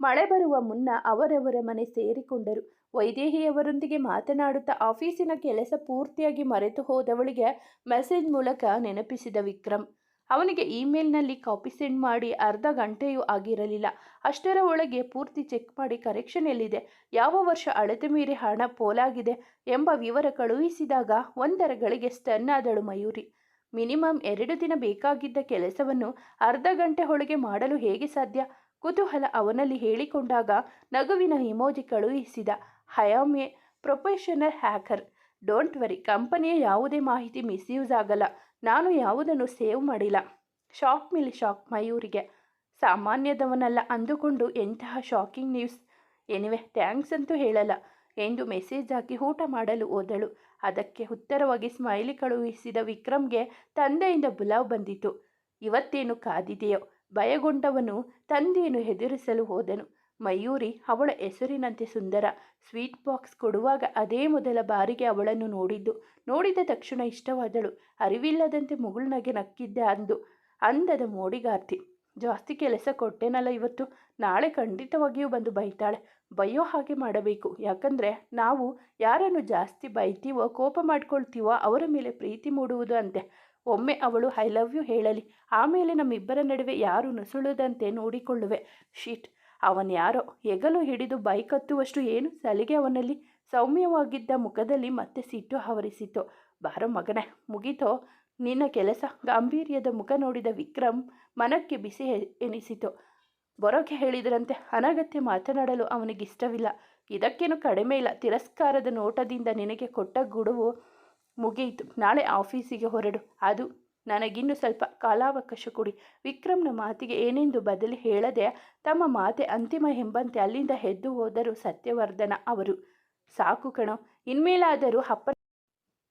ಮಳೆ ಬರುವ ಮುನ್ನ ಅವರವರ ಮನೆ ಸೇರಿಕೊಂಡರು. ವೈದೇಹಿಯವರೊಂದಿಗೆ ಮಾತನಾಡುತ್ತಾ ಆಫೀಸಿನ ಕೆಲಸ ಪೂರ್ತಿಯಾಗಿ ಮರೆತು ಹೋದವಳಿಗೆ ಮೆಸೇಜ್ ಮೂಲಕ ನೆನಪಿಸಿದ ವಿಕ್ರಮ್ ಅವನಿಗೆ ಇಮೇಲ್ನಲ್ಲಿ ಕಾಪಿ ಸೆಂಡ್ ಮಾಡಿ ಅರ್ಧ ಗಂಟೆಯೂ ಆಗಿರಲಿಲ್ಲ. ಅಷ್ಟರ ಒಳಗೆ ಪೂರ್ತಿ ಚೆಕ್ ಮಾಡಿ ಕರೆಕ್ಷನ್ ಎಲ್ಲಿದೆ ಯಾವ ವರ್ಷ ಅಳತೆ ಮೀರಿ ಹಣ ಪೋಲಾಗಿದೆ ಎಂಬ ವಿವರ ಕಳುಹಿಸಿದಾಗ ಒಂದರ ಗಳಿಗೆ ಸ್ಟನ್ ಆದಳು ಮಯೂರಿ. ಮಿನಿಮಮ್ ಎರಡು ದಿನ ಬೇಕಾಗಿದ್ದ ಕೆಲಸವನ್ನು ಅರ್ಧ ಗಂಟೆ ಒಳಗೆ ಮಾಡಲು ಹೇಗೆ ಸಾಧ್ಯ? ಕುತೂಹಲ ಅವನಲ್ಲಿ ಹೇಳಿಕೊಂಡಾಗ ನಗುವಿನ ಇಮೋಜಿ ಕಳುಹಿಸಿದ I am professional hacker, don't worry, ಕಂಪನಿಯ ಯಾವುದೇ ಮಾಹಿತಿ ಮಿಸ್ಯೂಸ್ ಆಗಲ್ಲ. ನಾನು ಯಾವುದನ್ನು ಸೇವ್ ಮಾಡಿಲ್ಲ. ಶಾಕ್ ಮೇಲೆ ಶಾಕ್ ಮಯೂರಿಗೆ. ಸಾಮಾನ್ಯದವನಲ್ಲ ಅಂದುಕೊಂಡು ಎಂತಹ ಶಾಕಿಂಗ್ ನ್ಯೂಸ್? ಎನಿವೆ, ಥ್ಯಾಂಕ್ಸ್ ಅಂತೂ ಹೇಳಲ್ಲ. ಎಂದು ಮೆಸೇಜ್ ಹಾಕಿ ಊಟ ಮಾಡಲು ಹೋದಳು. ಅದಕ್ಕೆ ಉತ್ತರವಾಗಿ ಸ್ಮೈಲಿ ಕಳುಹಿಸಿದ ವಿಕ್ರಮ್ಗೆ ತಂದೆಯಿಂದ ಬುಲಾವ್ ಬಂದಿತು ಇವತ್ತೇನು ಕಾದಿದೆಯೋ? ಭಯಗೊಂಡವನು ತಂದೆಯನ್ನು ಹೆದರಿಸಲು ಹೋದನು. ಮಯೂರಿ ಅವಳ ಹೆಸರಿನಂತೆ ಸುಂದರ ಸ್ವೀಟ್ ಬಾಕ್ಸ್ ಕೊಡುವಾಗ ಅದೇ ಮೊದಲ ಬಾರಿಗೆ ಅವಳನ್ನು ನೋಡಿದ್ದು. ನೋಡಿದ ತಕ್ಷಣ ಇಷ್ಟವಾದಳು. ಅರಿವಿಲ್ಲದಂತೆ ಮುಗುಳ್ನಗೆ ನಕ್ಕಿದ್ದೆ ಅಂದು ಅಂದದ ಮೋಡಿಗಾರ್ತಿ. ಜಾಸ್ತಿ ಕೆಲಸ ಕೊಟ್ಟೆನಲ್ಲ ಇವತ್ತು. ನಾಳೆ ಖಂಡಿತವಾಗಿಯೂ ಬಂದು ಬೈತಾಳೆ. ಬೈಯೋ ಹಾಗೆ ಮಾಡಬೇಕು. ಯಾಕಂದರೆ ನಾವು ಯಾರನ್ನು ಜಾಸ್ತಿ ಬೈತೀವೋ, ಕೋಪ ಮಾಡ್ಕೊಳ್ತೀವೋ ಅವರ ಮೇಲೆ ಪ್ರೀತಿ ಮೂಡುವುದು ಅಂತೆ. ಒಮ್ಮೆ ಅವಳು, ಐ ಲವ್ ಯು ಹೇಳಲಿ. ಆಮೇಲೆ ನಮ್ಮಿಬ್ಬರ ನಡುವೆ ಯಾರು ನುಸುಳದಂತೆ ನೋಡಿಕೊಳ್ಳುವೆ. ಶೀಟ್. ಅವನ್ಯಾರೋ ಹೆಗಲು ಹಿಡಿದು ಬೈಕ್ ಹತ್ತುವಷ್ಟು ಏನು? ಸಲಿಗೆ ಅವನಲ್ಲಿ. ಸೌಮ್ಯವಾಗಿದ್ದ ಮುಖದಲ್ಲಿ ಮತ್ತೆ ಸಿಟ್ಟು ಆವರಿಸಿತು. ಬಾರೋ ಮಗನೇ, ಮುಗಿತೋ? ನಿನ್ನ ಕೆಲಸ? ಗಾಂಭೀರ್ಯದ ಮುಖ ನೋಡಿದ ವಿಕ್ರಮ್ ಮನಕ್ಕೆ ಬಿಸಿ ಎನಿಸಿತು. ಬರೋಕೆ ಹೇಳಿದರಂತೆ. ಅನಗತ್ಯ ಮಾತನಾಡಲು ಅವನಿಗಿಷ್ಟವಿಲ್ಲ. ಇದಕ್ಕೇನು ಕಡಿಮೆ ಇಲ್ಲ. ತಿರಸ್ಕಾರದ ನೋಟದಿಂದ ನಿನಗೆ ಕೊಟ್ಟ ಗುಡುವು ಮುಗಿಯಿತು ನಾಳೆ ಆಫೀಸಿಗೆ ಹೊರಡು. ಅದು ನನಗಿನ್ನೂ ಸ್ವಲ್ಪ ಕಾಲಾವಕಾಶ ಕೊಡಿ. ವಿಕ್ರಮ್ನ ಮಾತಿಗೆ ಏನೆಂದು ಬದಲಿ ಹೇಳದೆ ತಮ್ಮ ಮಾತೆ ಅಂತಿಮ ಎಂಬಂತೆ ಅಲ್ಲಿಂದ ಎದ್ದು ಹೋದರು ಸತ್ಯವರ್ಧನ ಅವರು, ಸಾಕು ಕಣೋ, ಇನ್ಮೇಲಾದರೂ ಅಪ್ಪ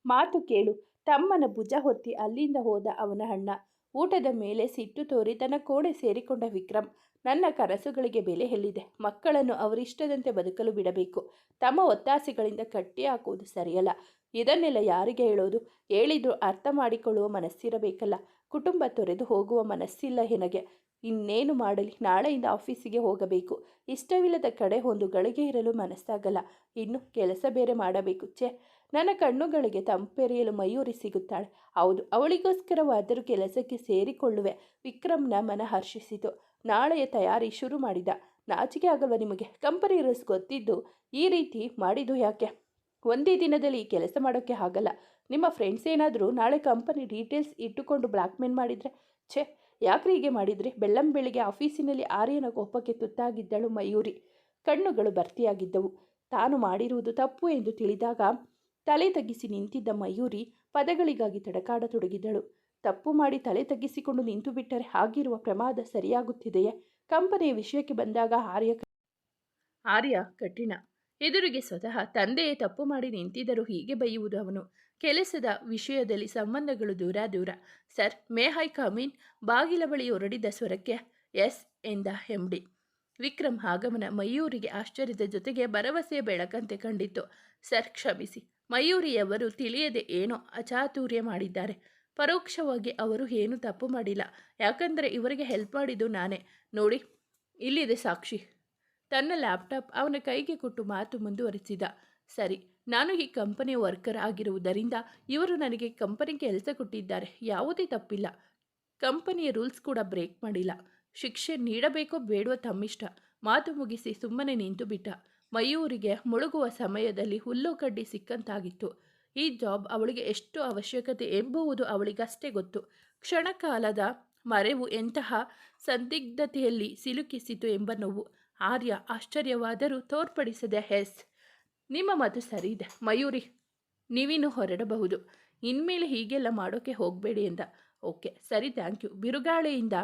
ಮಾತು ಕೇಳು. ತಮ್ಮನ ಭುಜ ಹೊತ್ತಿ ಅಲ್ಲಿಂದ ಹೋದ ಅವನ ಅಣ್ಣ. ಊಟದ ಮೇಲೆ ಸಿಟ್ಟು ತೋರಿ ತನ್ನ ಕೋಣೆ ಸೇರಿಕೊಂಡ ವಿಕ್ರಮ್, ನನ್ನ ಕನಸುಗಳಿಗೆ ಬೆಲೆ ಎಲ್ಲಿದೆ? ಮಕ್ಕಳನ್ನು ಅವರಿಷ್ಟದಂತೆ ಬದುಕಲು ಬಿಡಬೇಕು. ತಮ್ಮ ಒತ್ತಾಸೆಗಳಿಂದ ಕಟ್ಟಿ ಹಾಕುವುದು ಸರಿಯಲ್ಲ. ಇದನ್ನೆಲ್ಲ ಯಾರಿಗೆ ಹೇಳೋದು? ಹೇಳಿದ್ರು ಅರ್ಥ ಮಾಡಿಕೊಳ್ಳುವ ಮನಸ್ಸಿರಬೇಕಲ್ಲ. ಕುಟುಂಬ ತೊರೆದು ಹೋಗುವ ಮನಸ್ಸಿಲ್ಲ ನನಗೆ ಇನ್ನೇನು ಮಾಡಲಿ? ನಾಳೆಯಿಂದ ಆಫೀಸಿಗೆ ಹೋಗಬೇಕು. ಇಷ್ಟವಿಲ್ಲದ ಕಡೆ ಒಂದು ಗಳಿಗೆ ಇರಲು ಮನಸ್ಸಾಗಲ್ಲ. ಇನ್ನು ಕೆಲಸ ಬೇರೆ ಮಾಡಬೇಕು ಛೆ. ನನ್ನ ಕಣ್ಣುಗಳಿಗೆ ತಂಪೆರೆಯಲು ಮಯೂರಿ ಸಿಗುತ್ತಾಳೆ. ಹೌದು, ಅವಳಿಗೋಸ್ಕರವಾದರೂ ಕೆಲಸಕ್ಕೆ ಸೇರಿಕೊಳ್ಳುವೆ. ವಿಕ್ರಮ್ನ ಮನ ಹರ್ಷಿಸಿತು. ನಾಳೆಯ ತಯಾರಿ ಶುರು ಮಾಡಿದ. ನಾಚಿಕೆ ಆಗಲ್ವ ನಿಮಗೆ? ಕಂಪನಿ ರಸ್ ಗೊತ್ತಿದ್ದು ಈ ರೀತಿ ಮಾಡಿದ್ದು ಯಾಕೆ? ಒಂದೇ ದಿನದಲ್ಲಿ ಕೆಲಸ ಮಾಡೋಕ್ಕೆ ಆಗಲ್ಲ. ನಿಮ್ಮ ಫ್ರೆಂಡ್ಸ್ ಏನಾದರೂ ನಾಳೆ ಕಂಪನಿ ಡೀಟೇಲ್ಸ್ ಇಟ್ಟುಕೊಂಡು ಬ್ಲ್ಯಾಕ್ಮೇಲ್ ಮಾಡಿದರೆ, ಛೇ, ಯಾಕ್ರಿ ಹೀಗೆ ಮಾಡಿದರೆ? ಬೆಳ್ಳಂ ಬೆಳಿಗ್ಗೆ ಆಫೀಸಿನಲ್ಲಿ ಆರ್ಯನ ಕೋಪಕ್ಕೆ ತುತ್ತಾಗಿದ್ದಳು ಮಯೂರಿ. ಕಣ್ಣುಗಳು ಭರ್ತಿಯಾಗಿದ್ದವು. ತಾನು ಮಾಡಿರುವುದು ತಪ್ಪು ಎಂದು ತಿಳಿದಾಗ ತಲೆ ತಗ್ಗಿಸಿ ನಿಂತಿದ್ದ ಮಯೂರಿ ಪದಗಳಿಗಾಗಿ ತಡಕಾಡತೊಡಗಿದಳು ತಪ್ಪು ಮಾಡಿ ತಲೆ ತಗ್ಗಿಸಿಕೊಂಡು ನಿಂತು ಬಿಟ್ಟರೆ ಆಗಿರುವ ಪ್ರಮಾದ ಸರಿಯಾಗುತ್ತಿದೆಯೇ? ಕಂಪನಿಯ ವಿಷಯಕ್ಕೆ ಬಂದಾಗ ಆರ್ಯ ಆರ್ಯ ಕಠಿಣ. ಎದುರಿಗೆ ಸ್ವತಃ ತಂದೆಯೇ ತಪ್ಪು ಮಾಡಿ ನಿಂತಿದ್ದರೂ ಹೀಗೆ ಬೈಯುವುದು ಅವನು. ಕೆಲಸದ ವಿಷಯದಲ್ಲಿ ಸಂಬಂಧಗಳು ದೂರ ದೂರ. ಸರ್, ಮೇ ಹೈ ಕಮೀನ್ ಬಾಗಿಲ ಬಳಿ ಹೊರಡಿದ ಸ್ವರಕ್ಕೆ, ಎಸ್ ಎಂದ ಹೆಮ್ಡಿ ವಿಕ್ರಮ್ ಆಗಮನ ಮಯೂರಿಗೆ ಆಶ್ಚರ್ಯದ ಜೊತೆಗೆ ಭರವಸೆಯ ಬೆಳಕಂತೆ ಕಂಡಿತ್ತು. ಸರ್, ಕ್ಷಮಿಸಿ. ಮಯೂರಿಯವರು ತಿಳಿಯದೆ ಏನೋ ಅಚಾತುರ್ಯ ಮಾಡಿದ್ದಾರೆ. ಪರೋಕ್ಷವಾಗಿ ಅವರು ಏನೂ ತಪ್ಪು ಮಾಡಿಲ್ಲ. ಯಾಕಂದರೆ ಇವರಿಗೆ ಹೆಲ್ಪ್ ಮಾಡಿದ್ದು ನಾನೇ. ನೋಡಿ, ಇಲ್ಲಿದೆ ಸಾಕ್ಷಿ. ತನ್ನ ಲ್ಯಾಪ್ಟಾಪ್ ಅವನ ಕೈಗೆ ಕೊಟ್ಟು ಮಾತು ಮುಂದುವರಿಸಿದ. ಸರಿ, ನಾನು ಈ ಕಂಪನಿಯ ವರ್ಕರ್ ಆಗಿರುವುದರಿಂದ ಇವರು ನನಗೆ ಕಂಪನಿ ಕೆಲಸ ಕೊಟ್ಟಿದ್ದಾರೆ, ಯಾವುದೇ ತಪ್ಪಿಲ್ಲ. ಕಂಪನಿಯ ರೂಲ್ಸ್ ಕೂಡ ಬ್ರೇಕ್ ಮಾಡಿಲ್ಲ. ಶಿಕ್ಷೆ ನೀಡಬೇಕೋ ಬೇಡವೋ ತಮ್ಮಿಷ್ಟ. ಮಾತು ಮುಗಿಸಿ ಸುಮ್ಮನೆ ನಿಂತು ಬಿಟ್ಟ. ಮಯೂರಿಗೆ ಮುಳುಗುವ ಸಮಯದಲ್ಲಿ ಹುಲ್ಲು ಕಡ್ಡಿ ಸಿಕ್ಕಂತಾಗಿತ್ತು. ಈ ಜಾಬ್ ಅವಳಿಗೆ ಎಷ್ಟು ಅವಶ್ಯಕತೆ ಎಂಬುವುದು ಅವಳಿಗಷ್ಟೇ ಗೊತ್ತು. ಕ್ಷಣಕಾಲದ ಮರೆವು ಎಂತಹ ಸಂದಿಗ್ಧತೆಯಲ್ಲಿ ಸಿಲುಕಿಸಿತು ಎಂಬ ನೋವು. ಆರ್ಯ ಆಶ್ಚರ್ಯವಾದರೂ ತೋರ್ಪಡಿಸದೆ, ಹೆಸ್, ನಿಮ್ಮ ಮಾತು ಸರಿ ಇದೆ ಮಯೂರಿ, ನೀವಿನ್ನು ಹೊರಡಬಹುದು. ಇನ್ಮೇಲೆ ಹೀಗೆಲ್ಲ ಮಾಡೋಕ್ಕೆ ಹೋಗಬೇಡಿ ಎಂದ. ಓಕೆ, ಸರಿ, ಥ್ಯಾಂಕ್ ಯು. ಬಿರುಗಾಳಿಯಿಂದ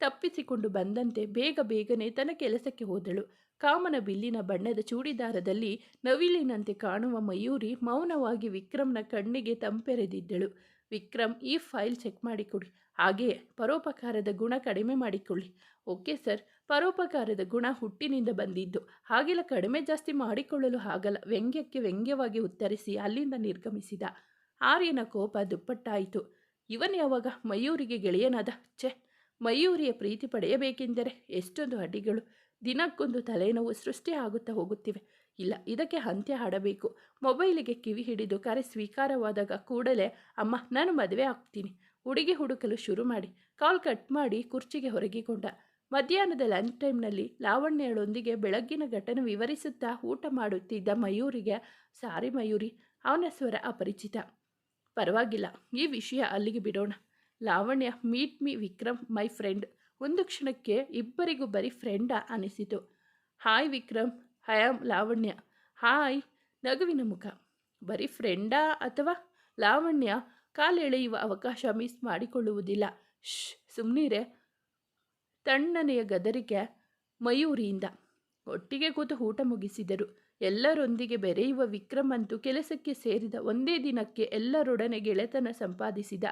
ತಪ್ಪಿಸಿಕೊಂಡು ಬಂದಂತೆ ಬೇಗ ಬೇಗನೆ ತನ್ನ ಕೆಲಸಕ್ಕೆ ಹೋದಳು. ಕಾಮನ ಬಿಲ್ಲಿನ ಬಣ್ಣದ ಚೂಡಿದಾರದಲ್ಲಿ ನವಿಲಿನಂತೆ ಕಾಣುವ ಮಯೂರಿ ಮೌನವಾಗಿ ವಿಕ್ರಮ್ನ ಕಣ್ಣಿಗೆ ತಂಪೆರೆದಿದ್ದಳು. ವಿಕ್ರಮ್, ಈ ಫೈಲ್ ಚೆಕ್ ಮಾಡಿಕೊಡಿ. ಹಾಗೆಯೇ ಪರೋಪಕಾರದ ಗುಣ ಕಡಿಮೆ ಮಾಡಿಕೊಳ್ಳಿ. ಓಕೆ ಸರ್, ಪರೋಪಕಾರದ ಗುಣ ಹುಟ್ಟಿನಿಂದ ಬಂದಿದ್ದು. ಹಾಗೆಲ್ಲ ಕಡಿಮೆ ಜಾಸ್ತಿ ಮಾಡಿಕೊಳ್ಳಲು ಆಗಲ್ಲ. ವ್ಯಂಗ್ಯಕ್ಕೆ ವ್ಯಂಗ್ಯವಾಗಿ ಉತ್ತರಿಸಿ ಅಲ್ಲಿಂದ ನಿರ್ಗಮಿಸಿದ. ಆರ್ಯನ ಕೋಪ ದುಪ್ಪಟ್ಟಾಯಿತು. ಇವನ್ ಯಾವಾಗ? ಮಯೂರಿಗೆ ಗೆಳೆಯನಾದ? ಛೆ, ಮಯೂರಿಯ ಪ್ರೀತಿ ಪಡೆಯಬೇಕೆಂದರೆ ಎಷ್ಟೊಂದು ಅಡ್ಡಿಗಳು. ದಿನಕ್ಕೊಂದು ತಲೆನೋವು ಸೃಷ್ಟಿ ಆಗುತ್ತಾ ಹೋಗುತ್ತಿವೆ. ಇಲ್ಲ, ಇದಕ್ಕೆ ಅಂತ್ಯ ಹಾಡಬೇಕು. ಮೊಬೈಲಿಗೆ ಕಿವಿ ಹಿಡಿದು ಕರೆ ಸ್ವೀಕಾರವಾದಾಗ ಕೂಡಲೇ, ಅಮ್ಮ, ನಾನು ಮದುವೆ ಆಗ್ತೀನಿ. ಹುಡುಗಿ ಹುಡುಕಲು ಶುರು ಮಾಡಿ. ಕಾಲ್ ಕಟ್ ಮಾಡಿ ಕುರ್ಚಿಗೆ ಹೊರಗಿಕೊಂಡ. ಮಧ್ಯಾಹ್ನದ ಲಂಚ್ ಟೈಮ್ನಲ್ಲಿ ಲಾವಣ್ಯಳೊಂದಿಗೆ ಬೆಳಗ್ಗಿನ ಘಟನೆ ವಿವರಿಸುತ್ತಾ ಊಟ ಮಾಡುತ್ತಿದ್ದ ಮಯೂರಿಗೆ, ಸಾರಿ ಮಯೂರಿ, ಅವನ ಸ್ವರ ಅಪರಿಚಿತ. ಪರವಾಗಿಲ್ಲ, ಈ ವಿಷಯ ಅಲ್ಲಿಗೆ ಬಿಡೋಣ. Lavanya, meet me Vikram, my friend. ಒಂದು ಕ್ಷಣಕ್ಕೆ ಇಬ್ಬರಿಗೂ ಬರೀ ಫ್ರೆಂಡಾ ಅನಿಸಿತು. Hi Vikram I'm Lavanya. Hi, ನಗುವಿನ ಮುಖ. ಬರೀ ಫ್ರೆಂಡಾ ಅಥವಾ ಲಾವಣ್ಯ? ಕಾಲೆಳೆಯುವ ಅವಕಾಶ ಮಿಸ್ ಮಾಡಿಕೊಳ್ಳುವುದಿಲ್ಲ. ಶ್ ಸುಮ್ಮನಿರೆ ತಣ್ಣನೆಯ ಗದರಿಕೆ ಮಯೂರಿಯಿಂದ. ಒಟ್ಟಿಗೆ ಕೂತು ಊಟ ಮುಗಿಸಿದರು. ಎಲ್ಲರೊಂದಿಗೆ ಬೆರೆಯುವ ವಿಕ್ರಮ್ ಅಂತೂ ಕೆಲಸಕ್ಕೆ ಸೇರಿದ ಒಂದೇ ದಿನಕ್ಕೆ ಎಲ್ಲರೊಡನೆ ಗೆಳೆತನ ಸಂಪಾದಿಸಿದ.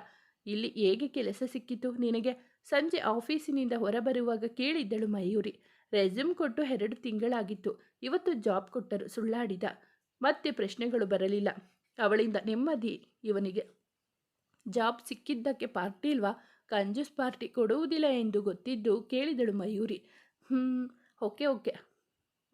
ಇಲ್ಲಿ ಹೇಗೆ ಕೆಲಸ ಸಿಕ್ಕಿತು ನಿನಗೆ? ಸಂಜೆ ಆಫೀಸಿನಿಂದ ಹೊರಬರುವಾಗ ಕೇಳಿದ್ದಳು ಮಯೂರಿ. ರೆಸ್ಯೂಮ್ ಕೊಟ್ಟು ಎರಡು ತಿಂಗಳಾಗಿತ್ತು. ಇವತ್ತು ಜಾಬ್ ಕೊಟ್ಟರು ಸುಳ್ಳಾಡಿದ. ಮತ್ತೆ ಪ್ರಶ್ನೆಗಳು ಬರಲಿಲ್ಲ. ಅವಳಿಂದ ನೆಮ್ಮದಿ ಇವನಿಗೆ. ಜಾಬ್ ಸಿಕ್ಕಿದ್ದಕ್ಕೆ ಪಾರ್ಟಿ ಇಲ್ವಾ? ಕಂಜೂಸ್ ಪಾರ್ಟಿ ಕೊಡುವುದಿಲ್ಲ ಎಂದು ಗೊತ್ತಿದ್ದು ಕೇಳಿದಳು ಮಯೂರಿ. ಹ್ಞೂ ಓಕೆ ಓಕೆ.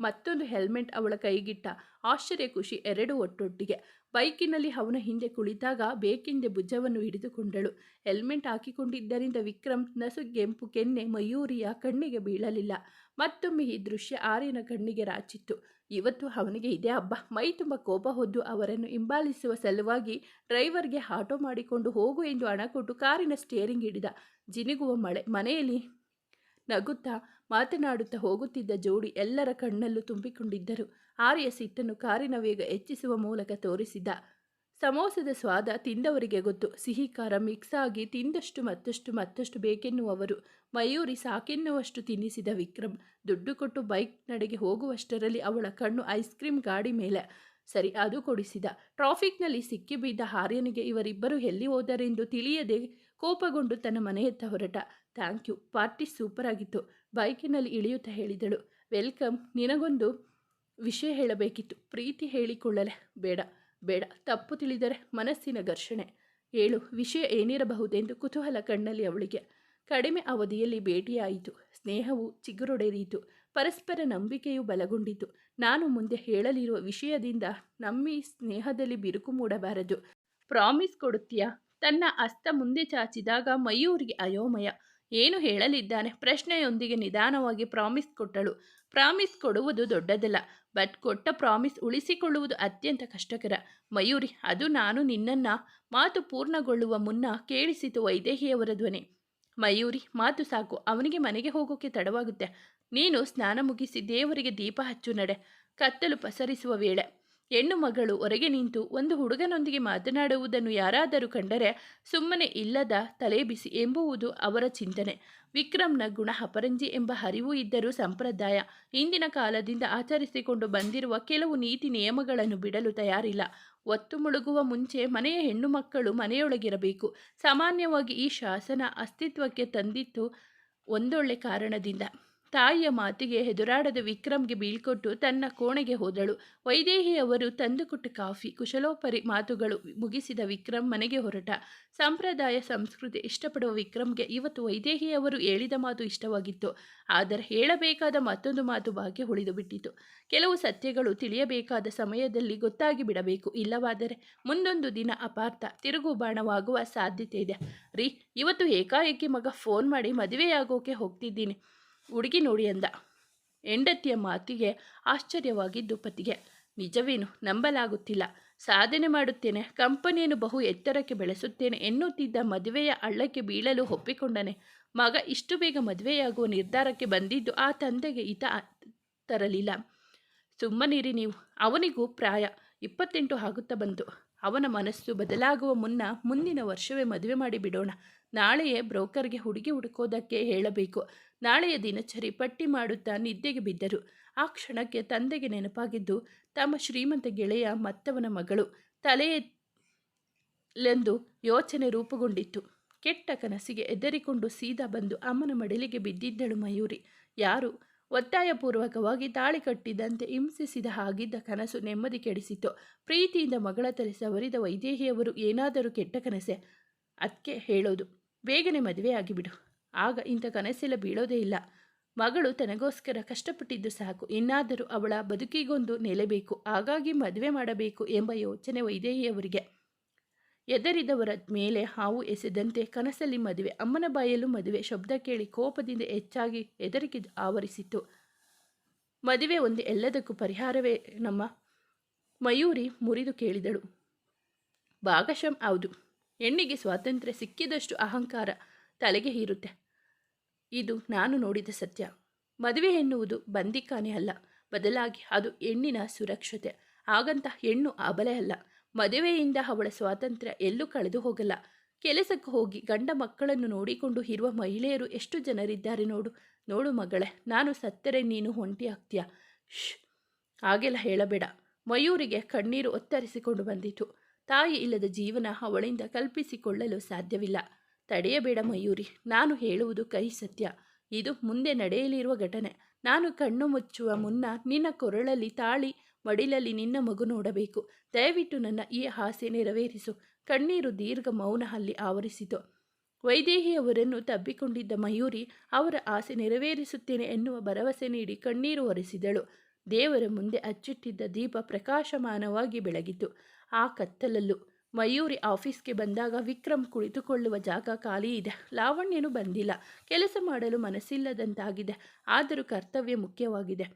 ಮತ್ತೊಂದು ಹೆಲ್ಮೆಟ್ ಅವಳ ಕೈಗಿಟ್ಟ. ಆಶ್ಚರ್ಯ, ಖುಷಿ, ಎರಡು ಒಟ್ಟೊಟ್ಟಿಗೆ. ಬೈಕಿನಲ್ಲಿ ಅವನ ಹಿಂದೆ ಕುಳಿತಾಗ ಬೇಕೆಂದೆ ಭುಜವನ್ನು ಹಿಡಿದುಕೊಂಡಳು. ಹೆಲ್ಮೆಟ್ ಹಾಕಿಕೊಂಡಿದ್ದರಿಂದ ವಿಕ್ರಮ್ ನಸುಗೆಂಪು ಕೆನ್ನೆ ಮಯೂರಿಯ ಕಣ್ಣಿಗೆ ಬೀಳಲಿಲ್ಲ. ಮತ್ತೊಮ್ಮೆ ಈ ದೃಶ್ಯ ಆರ್ಯನ ಕಣ್ಣಿಗೆ ರಾಚಿತ್ತು. ಇವತ್ತು ಅವನಿಗೆ ಇದೇ ಹಬ್ಬ ಮೈ ತುಂಬ ಕೋಪ ಹೊದ್ದು ಅವರನ್ನು ಹಿಂಬಾಲಿಸುವ ಸಲುವಾಗಿ ಡ್ರೈವರ್ಗೆ ಆಟೋ ಮಾಡಿಕೊಂಡು ಹೋಗು ಎಂದು ಹಣ ಕೊಟ್ಟು ಕಾರಿನ ಸ್ಟೇರಿಂಗ್ ಹಿಡಿದ. ಜಿನಿಗುವ ಮಳೆ, ಮನೆಯಲ್ಲಿ ನಗುತ್ತಾ ಮಾತನಾಡುತ್ತಾ ಹೋಗುತ್ತಿದ್ದ ಜೋಡಿ ಎಲ್ಲರ ಕಣ್ಣಲ್ಲೂ ತುಂಬಿಕೊಂಡಿದ್ದರು. ಆರ್ಯ ಸಿಟ್ಟನ್ನು ಕಾರಿನ ವೇಗ ಹೆಚ್ಚಿಸುವ ಮೂಲಕ ತೋರಿಸಿದ. ಸಮೋಸದ ಸ್ವಾದ ತಿಂದವರಿಗೆ ಗೊತ್ತು. ಸಿಹಿ ಖಾರ ಮಿಕ್ಸ್ ಆಗಿ ತಿಂದಷ್ಟು ಮತ್ತಷ್ಟು ಮತ್ತಷ್ಟು ಬೇಕೆನ್ನುವರು ಮಯೂರಿ ಸಾಕೆನ್ನುವಷ್ಟು ತಿನ್ನಿಸಿದ ವಿಕ್ರಮ್ ದುಡ್ಡು ಕೊಟ್ಟು ಬೈಕ್ ನಡೆಗೆ ಹೋಗುವಷ್ಟರಲ್ಲಿ ಅವಳ ಕಣ್ಣು ಐಸ್ ಕ್ರೀಮ್ ಗಾಡಿ ಮೇಲೆ. ಸರಿ, ಅದು ಕೊಡಿಸಿದ. ಟ್ರಾಫಿಕ್ನಲ್ಲಿ ಸಿಕ್ಕಿಬಿದ್ದ ಆರ್ಯನಿಗೆ ಇವರಿಬ್ಬರು ಎಲ್ಲಿ ಹೋದರೆಂದು ತಿಳಿಯದೆ ಕೋಪಗೊಂಡು ತನ್ನ ಮನೆಯತ್ತ ಹೊರಟ. Thank you. ಪಾರ್ಟಿ ಸೂಪರ್ ಆಗಿತ್ತು. ಬೈಕಿನಲ್ಲಿ ಇಳಿಯುತ್ತಾ ಹೇಳಿದಳು. ವೆಲ್ಕಮ್. ನಿನಗೊಂದು ವಿಷಯ ಹೇಳಬೇಕಿತ್ತು. ಪ್ರೀತಿ ಹೇಳಿಕೊಳ್ಳಲೆ. ಬೇಡ ಬೇಡ. ತಪ್ಪು ತಿಳಿದರೆ ಮನಸ್ಸಿನ ಘರ್ಷಣೆ. ಹೇಳು ವಿಷಯ ಏನಿರಬಹುದೆಂದು ಕುತೂಹಲ ಕಣ್ಣಲ್ಲಿ ಅವಳಿಗೆ. ಕಡಿಮೆ ಅವಧಿಯಲ್ಲಿ ಭೇಟಿಯಾಯಿತು. ಸ್ನೇಹವು ಚಿಗುರೊಡೆಯಿತು ಪರಸ್ಪರ ನಂಬಿಕೆಯು ಬಲಗೊಂಡಿತು. ನಾನು ಮುಂದೆ ಹೇಳಲಿರುವ ವಿಷಯದಿಂದ ನಮ್ಮಿ ಸ್ನೇಹದಲ್ಲಿ ಬಿರುಕು ಮೂಡಬಾರದು. ಪ್ರಾಮಿಸ್ ಕೊಡುತ್ತೀಯಾ? ತನ್ನ ಅಸ್ತ ಮುಂದೆ ಚಾಚಿದಾಗ ಮಯೂರಿಗೆ ಅಯೋಮಯ. ಏನು ಹೇಳಲಿದ್ದಾನೆ? ಪ್ರಶ್ನೆಯೊಂದಿಗೆ ನಿಧಾನವಾಗಿ ಪ್ರಾಮಿಸ್ ಕೊಟ್ಟಳು. ಪ್ರಾಮಿಸ್ ಕೊಡುವುದು ದೊಡ್ಡದಲ್ಲ, ಬಟ್ ಕೊಟ್ಟ ಪ್ರಾಮಿಸ್ ಉಳಿಸಿಕೊಳ್ಳುವುದು ಅತ್ಯಂತ ಕಷ್ಟಕರ. ಮಯೂರಿ, ಅದು ನಾನು ನಿನ್ನನ್ನು ಮಾತು ಪೂರ್ಣಗೊಳ್ಳುವ ಮುನ್ನ ಕೇಳಿಸಿತು ವೈದೇಹಿಯವರ ಧ್ವನಿ. ಮಯೂರಿ, ಮಾತು ಸಾಕು, ಅವನಿಗೆ ಮನೆಗೆ ಹೋಗೋಕೆ ತಡವಾಗುತ್ತೆ. ನೀನು ಸ್ನಾನ ಮುಗಿಸಿ ದೇವರಿಗೆ ದೀಪ ಹಚ್ಚು ನಡೆ. ಕತ್ತಲು ಪಸರಿಸುವ ವೇಳೆ ಹೆಣ್ಣು ಮಗಳು ಹೊರಗೆ ನಿಂತು ಒಂದು ಹುಡುಗನೊಂದಿಗೆ ಮಾತನಾಡುವುದನ್ನು ಯಾರಾದರೂ ಕಂಡರೆ ಸುಮ್ಮನೆ ಇಲ್ಲದ ತಲೆ ಬಿಸಿ ಎಂಬುವುದು ಅವರ ಚಿಂತನೆ. ವಿಕ್ರಮ್ನ ಗುಣ ಅಪರಂಜಿ ಎಂಬ ಅರಿವು ಇದ್ದರೂ ಸಂಪ್ರದಾಯ. ಇಂದಿನ ಕಾಲದಿಂದ ಆಚರಿಸಿಕೊಂಡು ಬಂದಿರುವ ಕೆಲವು ನೀತಿ ನಿಯಮಗಳನ್ನು ಬಿಡಲು ತಯಾರಿಲ್ಲ. ಒತ್ತು ಮುಳುಗುವ ಮುಂಚೆ ಮನೆಯ ಹೆಣ್ಣು ಮಕ್ಕಳು ಮನೆಯೊಳಗಿರಬೇಕು. ಸಾಮಾನ್ಯವಾಗಿ ಈ ಶಾಸನ ಅಸ್ತಿತ್ವಕ್ಕೆ ತಂದಿತ್ತು ಒಂದೊಳ್ಳೆ ಕಾರಣದಿಂದ. ತಾಯಿಯ ಮಾತಿಗೆ ಹೆದುರಾಡದ ವಿಕ್ರಮ್ಗೆ ಬೀಳ್ಕೊಟ್ಟು ತನ್ನ ಕೋಣೆಗೆ ಹೋದಳು. ವೈದೇಹಿಯವರು ತಂದುಕೊಟ್ಟ ಕಾಫಿ, ಕುಶಲೋಪರಿ ಮಾತುಗಳು ಮುಗಿಸಿದ ವಿಕ್ರಮ್ ಮನೆಗೆ ಹೊರಟ. ಸಂಪ್ರದಾಯ, ಸಂಸ್ಕೃತಿ ಇಷ್ಟಪಡುವ ವಿಕ್ರಮ್ಗೆ ಇವತ್ತು ವೈದೇಹಿಯವರು ಹೇಳಿದ ಮಾತು ಇಷ್ಟವಾಗಿತ್ತು. ಆದರೆ ಹೇಳಬೇಕಾದ ಮತ್ತೊಂದು ಮಾತು ಬಾಕಿ ಉಳಿದು ಬಿಟ್ಟಿತು. ಕೆಲವು ಸತ್ಯಗಳು ತಿಳಿಯಬೇಕಾದ ಸಮಯದಲ್ಲಿ ಗೊತ್ತಾಗಿ ಬಿಡಬೇಕು. ಇಲ್ಲವಾದರೆ ಮುಂದೊಂದು ದಿನ ಅಪಾರ್ಥ, ತಿರುಗು ಬಾಣವಾಗುವ ಸಾಧ್ಯತೆ ಇದೆ. ರೀ, ಇವತ್ತು ಏಕಾಏಕಿ ಮಗ ಫೋನ್ ಮಾಡಿ ಮದುವೆಯಾಗೋಕೆ ಹೋಗ್ತಿದ್ದೀನಿ. ಹುಡುಗಿ ನೋಡಿ ಅಂದ. ಹೆಂಡತಿಯ ಮಾತಿಗೆ ಆಶ್ಚರ್ಯವಾಗಿದ್ದು ಪತಿಗೆ, ನಿಜವೇನು? ನಂಬಲಾಗುತ್ತಿಲ್ಲ. ಸಾಧನೆ ಮಾಡುತ್ತೇನೆ. ಕಂಪನಿಯನ್ನು ಬಹು ಎತ್ತರಕ್ಕೆ ಬೆಳೆಸುತ್ತೇನೆ. ಎನ್ನುತ್ತಿದ್ದ ಮದುವೆಯ ಹಳ್ಳಕ್ಕೆ ಬೀಳಲು ಒಪ್ಪಿಕೊಂಡನೆ. ಮಗ ಇಷ್ಟು ಬೇಗ ಮದುವೆಯಾಗುವ ನಿರ್ಧಾರಕ್ಕೆ ಬಂದಿದ್ದು ಆ ತಂದೆಗೆ ಹಿತ ತರಲಿಲ್ಲ. ಸುಮ್ಮನಿರಿ ನೀವು. ಅವನಿಗೂ ಪ್ರಾಯ ಇಪ್ಪತ್ತೆಂಟು ಆಗುತ್ತಾ ಬಂತು. ಅವನ ಮನಸ್ಸು ಬದಲಾಗುವ ಮುನ್ನ ಮುಂದಿನ ವರ್ಷವೇ ಮದುವೆ ಮಾಡಿ ಬಿಡೋಣ ನಾಳೆಯೇ ಬ್ರೋಕರ್ಗೆ ಹುಡುಗಿ ಹುಡುಕೋದಕ್ಕೆ ಹೇಳಬೇಕು. ನಾಳೆಯ ದಿನಚರಿ ಪಟ್ಟಿ ಮಾಡುತ್ತಾ ನಿದ್ದೆಗೆ ಬಿದ್ದರು. ಆ ಕ್ಷಣಕ್ಕೆ ತಂದೆಗೆ ನೆನಪಾಗಿದ್ದು, ತಮ್ಮ ಶ್ರೀಮಂತ ಗೆಳೆಯ ಮತ್ತವನ ಮಗಳು ತಲೆಯಲೆಂದು ಯೋಚನೆ ರೂಪುಗೊಂಡಿತ್ತು. ಕೆಟ್ಟ ಕನಸಿಗೆ ಎದರಿಕೊಂಡು ಸೀದಾ ಬಂದು ಅಮ್ಮನ ಮಡಿಲಿಗೆ ಬಿದ್ದಿದ್ದಳು ಮಯೂರಿ. ಯಾರು? ಒತ್ತಾಯಪೂರ್ವಕವಾಗಿ ತಾಳಿ ಕಟ್ಟಿದಂತೆ ಹಿಂಸಿಸಿದ ಹಾಗಿದ್ದ ಕನಸು ನೆಮ್ಮದಿ ಕೆಡಿಸಿತು ಪ್ರೀತಿಯಿಂದ ಮಗಳ ತಲೆ ಸವರಿದ ವೈದೇಹಿಯವರು ಏನಾದರೂ ಕೆಟ್ಟ ಕನಸೆ? ಅದಕ್ಕೆ ಹೇಳೋದು. ಬೇಗನೆ ಮದುವೆ ಆಗಿಬಿಡು. ಆಗ ಇಂಥ ಕನಸೆಲ್ಲ ಬೀಳೋದೇ ಇಲ್ಲ. ಮಗಳು ತನಗೋಸ್ಕರ ಕಷ್ಟಪಟ್ಟಿದ್ದು ಸಾಕು. ಇನ್ನಾದರೂ ಅವಳ ಬದುಕಿಗೊಂದು ನೆಲೆ ಬೇಕು. ಹಾಗಾಗಿ ಮದುವೆ ಮಾಡಬೇಕು ಎಂಬ ಯೋಚನೆ ವೈದೇಹಿಯವರಿಗೆ ಎದರಿದವರ ಮೇಲೆ ಹಾವು ಎಸೆದಂತೆ ಕನಸಲ್ಲಿ ಮದುವೆ. ಅಮ್ಮನ ಬಾಯಲ್ಲೂ ಮದುವೆ. ಶಬ್ದ ಕೇಳಿ ಕೋಪದಿಂದ ಹೆಚ್ಚಾಗಿ ಹೆದರಿಕೆ ಆವರಿಸಿತು ಮದುವೆ ಒಂದು ಎಲ್ಲದಕ್ಕೂ ಪರಿಹಾರವೇ ನಮ್ಮ ಮಯೂರಿ ಮುರಿದು ಕೇಳಿದಳು. ಭಾಗಶಃ ಹೌದು. ಹೆಣ್ಣಿಗೆ ಸ್ವಾತಂತ್ರ್ಯ ಸಿಕ್ಕಿದಷ್ಟು ಅಹಂಕಾರ ತಲೆಗೆ ಹೀರುತ್ತೆ. ಇದು ನಾನು ನೋಡಿದ ಸತ್ಯ. ಮದುವೆ ಎನ್ನುವುದು ಬಂದಿಕಾನೆ ಅಲ್ಲ. ಬದಲಾಗಿ ಅದು ಹೆಣ್ಣಿನ ಸುರಕ್ಷತೆ. ಹಾಗಂತ ಹೆಣ್ಣು ಅಬಲೆ ಅಲ್ಲ. ಮದುವೆಯಿಂದ ಅವಳ ಸ್ವಾತಂತ್ರ್ಯ ಎಲ್ಲೂ ಕಳೆದು ಹೋಗಲ್ಲ. ಕೆಲಸಕ್ಕೆ ಹೋಗಿ ಗಂಡ ಮಕ್ಕಳನ್ನು ನೋಡಿಕೊಂಡು ಇರುವ ಮಹಿಳೆಯರು ಎಷ್ಟು ಜನರಿದ್ದಾರೆ ನೋಡು. ನೋಡು ಮಗಳೇ, ನಾನು ಸತ್ತರೆ ನೀನು ಹೊಂಟಿ ಆಗ್ತೀಯ? ಶ್ ಹಾಗೆಲ್ಲ ಹೇಳಬೇಡ. ಮಯೂರಿಗೆ ಕಣ್ಣೀರು ಒತ್ತರಿಸಿಕೊಂಡು ಬಂದಿತು. ತಾಯಿ ಇಲ್ಲದ ಜೀವನ ಅವಳಿಂದ ಕಲ್ಪಿಸಿಕೊಳ್ಳಲು ಸಾಧ್ಯವಿಲ್ಲ. ತಡೆಯಬೇಡ ಮಯೂರಿ, ನಾನು ಹೇಳುವುದು ಕೈ ಸತ್ಯ. ಇದು ಮುಂದೆ ನಡೆಯಲಿರುವ ಘಟನೆ. ನಾನು ಕಣ್ಣು ಮುಚ್ಚುವ ಮುನ್ನ ನಿನ್ನ ಕೊರಳಲ್ಲಿ ತಾಳಿ ಮಡಿಲಲ್ಲಿ ನಿನ್ನ ಮಗು ನೋಡಬೇಕು. ದಯವಿಟ್ಟು ನನ್ನ ಈ ಆಸೆ ನೆರವೇರಿಸು. ಕಣ್ಣೀರು ದೀರ್ಘ ಮೌನ ಅಲ್ಲಿ ಆವರಿಸಿತು ವೈದೇಹಿಯವರನ್ನು ತಬ್ಬಿಕೊಂಡಿದ್ದ ಮಯೂರಿ, ಅವರ ಆಸೆ ನೆರವೇರಿಸುತ್ತೇನೆ ಎನ್ನುವ ಭರವಸೆ ನೀಡಿ ಕಣ್ಣೀರು ಒರೆಸಿದಳು. ದೇವರ ಮುಂದೆ ಅಚ್ಚಿಟ್ಟಿದ್ದ ದೀಪ ಪ್ರಕಾಶಮಾನವಾಗಿ ಬೆಳಗಿತು. ಆ ಕತ್ತಲಲ್ಲೂ. ಮಯೂರಿ ಆಫೀಸ್ಗೆ ಬಂದಾಗ ವಿಕ್ರಮ್ ಕುಳಿತುಕೊಳ್ಳುವ ಜಾಗ ಖಾಲಿ ಇದೆ. ಲಾವಣ್ಯನು ಬಂದಿಲ್ಲ. ಕೆಲಸ ಮಾಡಲು ಮನಸ್ಸಿಲ್ಲದಂತಾಗಿದೆ. ಆದರೂ ಕರ್ತವ್ಯ ಮುಖ್ಯವಾಗಿದೆ.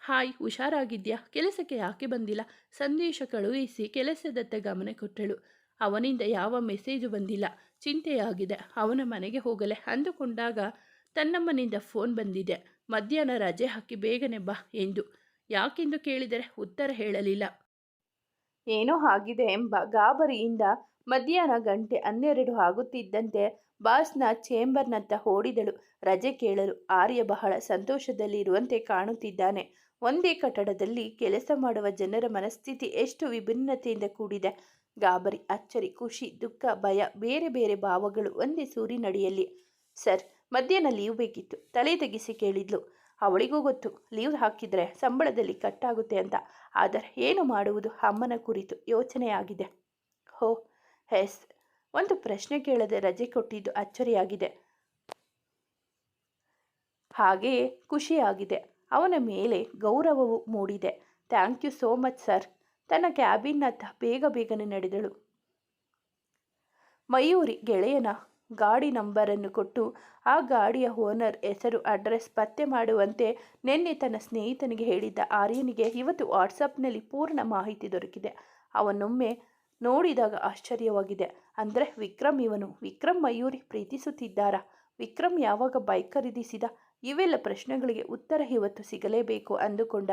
ಹಾಯ್, ಹುಷಾರಾಗಿದ್ಯಾ? ಕೆಲಸಕ್ಕೆ ಯಾಕೆ ಬಂದಿಲ್ಲ? ಸಂದೇಶ ಕಳುಹಿಸಿ ಕೆಲಸದತ್ತ ಗಮನ ಕೊಟ್ಟಳು. ಅವನಿಂದ ಯಾವ ಮೆಸೇಜು ಬಂದಿಲ್ಲ. ಚಿಂತೆಯಾಗಿದೆ. ಅವನ ಮನೆಗೆ ಹೋಗಲೆ. ಅಂದುಕೊಂಡಾಗ ತನ್ನಮ್ಮನಿಂದ ಫೋನ್ ಬಂದಿದೆ. ಮಧ್ಯಾಹ್ನ ರಜೆ ಹಾಕಿ ಬೇಗನೆ ಬಾ ಎಂದು. ಯಾಕೆಂದು ಕೇಳಿದರೆ ಉತ್ತರ ಹೇಳಲಿಲ್ಲ. ಏನೋ ಆಗಿದೆ ಎಂಬ ಗಾಬರಿಯಿಂದ ಮಧ್ಯಾಹ್ನ ಗಂಟೆ ಹನ್ನೆರಡು ಆಗುತ್ತಿದ್ದಂತೆ ಬಾಸ್ನ ಚೇಂಬರ್ನತ್ತ ಓಡಿದಳು. ರಜೆ ಕೇಳಲು ಆರ್ಯ ಬಹಳ ಸಂತೋಷದಲ್ಲಿ ಇರುವಂತೆ ಕಾಣುತ್ತಿದ್ದಾನೆ. ಒಂದೇ ಕಟ್ಟಡದಲ್ಲಿ ಕೆಲಸ ಮಾಡುವ ಜನರ ಮನಸ್ಥಿತಿ ಎಷ್ಟು ವಿಭಿನ್ನತೆಯಿಂದ ಕೂಡಿದೆ. ಗಾಬರಿ, ಅಚ್ಚರಿ, ಖುಷಿ, ದುಃಖ, ಭಯ, ಬೇರೆ ಬೇರೆ ಭಾವಗಳು ಒಂದೇ ಸೂರಿನಡಿಯಲ್ಲಿ. ಸರ್, ಮಧ್ಯಾಹ್ನ ಲೀವ್ ಬೇಕಿತ್ತು. ತಲೆ ತೆಗೆಸಿ ಕೇಳಿದ್ಲು. ಅವಳಿಗೂ ಗೊತ್ತು, ಲೀವ್ ಹಾಕಿದರೆ ಸಂಬಳದಲ್ಲಿ ಕಟ್ಟಾಗುತ್ತೆ ಅಂತ. ಆದರೆ ಏನು ಮಾಡುವುದು? ಅಮ್ಮನ ಕುರಿತು ಯೋಚನೆಯಾಗಿದೆ. ಹೋ, ಎಸ್. ಒಂದು ಪ್ರಶ್ನೆ ಕೇಳದೆ ರಜೆ ಕೊಟ್ಟಿದ್ದು ಅಚ್ಚರಿಯಾಗಿದೆ. ಹಾಗೆಯೇ ಖುಷಿಯಾಗಿದೆ. ಅವನ ಮೇಲೆ ಗೌರವವು ಮೂಡಿದೆ. Thank you so much, sir. ತನ್ನ ಕ್ಯಾಬಿನ್ನತ್ತ ಬೇಗ ಬೇಗನೆ ನಡೆದಳು. ಮಯೂರಿ ಗೆಳೆಯನ ಗಾಡಿ ನಂಬರನ್ನು ಕೊಟ್ಟು ಆ ಗಾಡಿಯ ಓನರ್ ಹೆಸರು, ಅಡ್ರೆಸ್ ಪತ್ತೆ ಮಾಡುವಂತೆ ನಿನ್ನೆ ತನ್ನ ಸ್ನೇಹಿತನಿಗೆ ಹೇಳಿದ್ದ ಆರ್ಯನಿಗೆ ಇವತ್ತು ವಾಟ್ಸಪ್ನಲ್ಲಿ ಪೂರ್ಣ ಮಾಹಿತಿ ದೊರಕಿದೆ. ಅವನೊಮ್ಮೆ ನೋಡಿದಾಗ ಆಶ್ಚರ್ಯವಾಗಿದೆ. ಅಂದರೆ ವಿಕ್ರಮ್ ಇವನು. ವಿಕ್ರಮ್ ಮಯೂರಿ ಪ್ರೀತಿಸುತ್ತಿದ್ದಾರಾ? ವಿಕ್ರಮ್ ಯಾವಾಗ ಬೈಕ್ ಖರೀದಿಸಿದ? ಇವೆಲ್ಲ ಪ್ರಶ್ನೆಗಳಿಗೆ ಉತ್ತರ ಇವತ್ತು ಸಿಗಲೇಬೇಕು ಅಂದುಕೊಂಡ.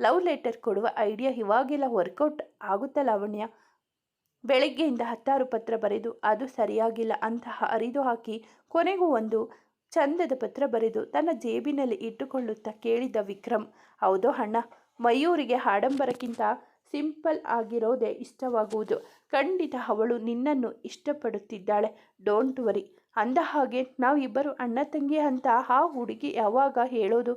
ಲವ್ ಲೆಟರ್ ಕೊಡುವ ಐಡಿಯಾ ಇವಾಗೆಲ್ಲ. ವರ್ಕೌಟ್ ಆಗುತ್ತಾ ಲಾವಣ್ಯ? ಬೆಳಗ್ಗೆಯಿಂದ ಹತ್ತಾರು ಪತ್ರ ಬರೆದು, ಅದು ಸರಿಯಾಗಿಲ್ಲ ಅಂತಹ ಅರಿದು ಹಾಕಿ ಕೊನೆಗೂ ಒಂದು ಚಂದದ ಪತ್ರ ಬರೆದು ತನ್ನ ಜೇಬಿನಲ್ಲಿ ಇಟ್ಟುಕೊಳ್ಳುತ್ತಾ ಕೇಳಿದ ವಿಕ್ರಮ್, ಹೌದೋ ಅಣ್ಣ, ಮಯೂರಿಗೆ ಆಡಂಬರಕ್ಕಿಂತ ಸಿಂಪಲ್ ಆಗಿರೋದೇ ಇಷ್ಟವಾಗುವುದು. ಖಂಡಿತ ಅವಳು ನಿನ್ನನ್ನು ಇಷ್ಟಪಡುತ್ತಿದ್ದಾಳೆ. Don't worry. ಅಂದ ಹಾಗೆ ನಾವಿಬ್ಬರು ಅಣ್ಣ ತಂಗಿ ಅಂತ ಆ ಹುಡುಗಿ ಯಾವಾಗ ಹೇಳೋದು?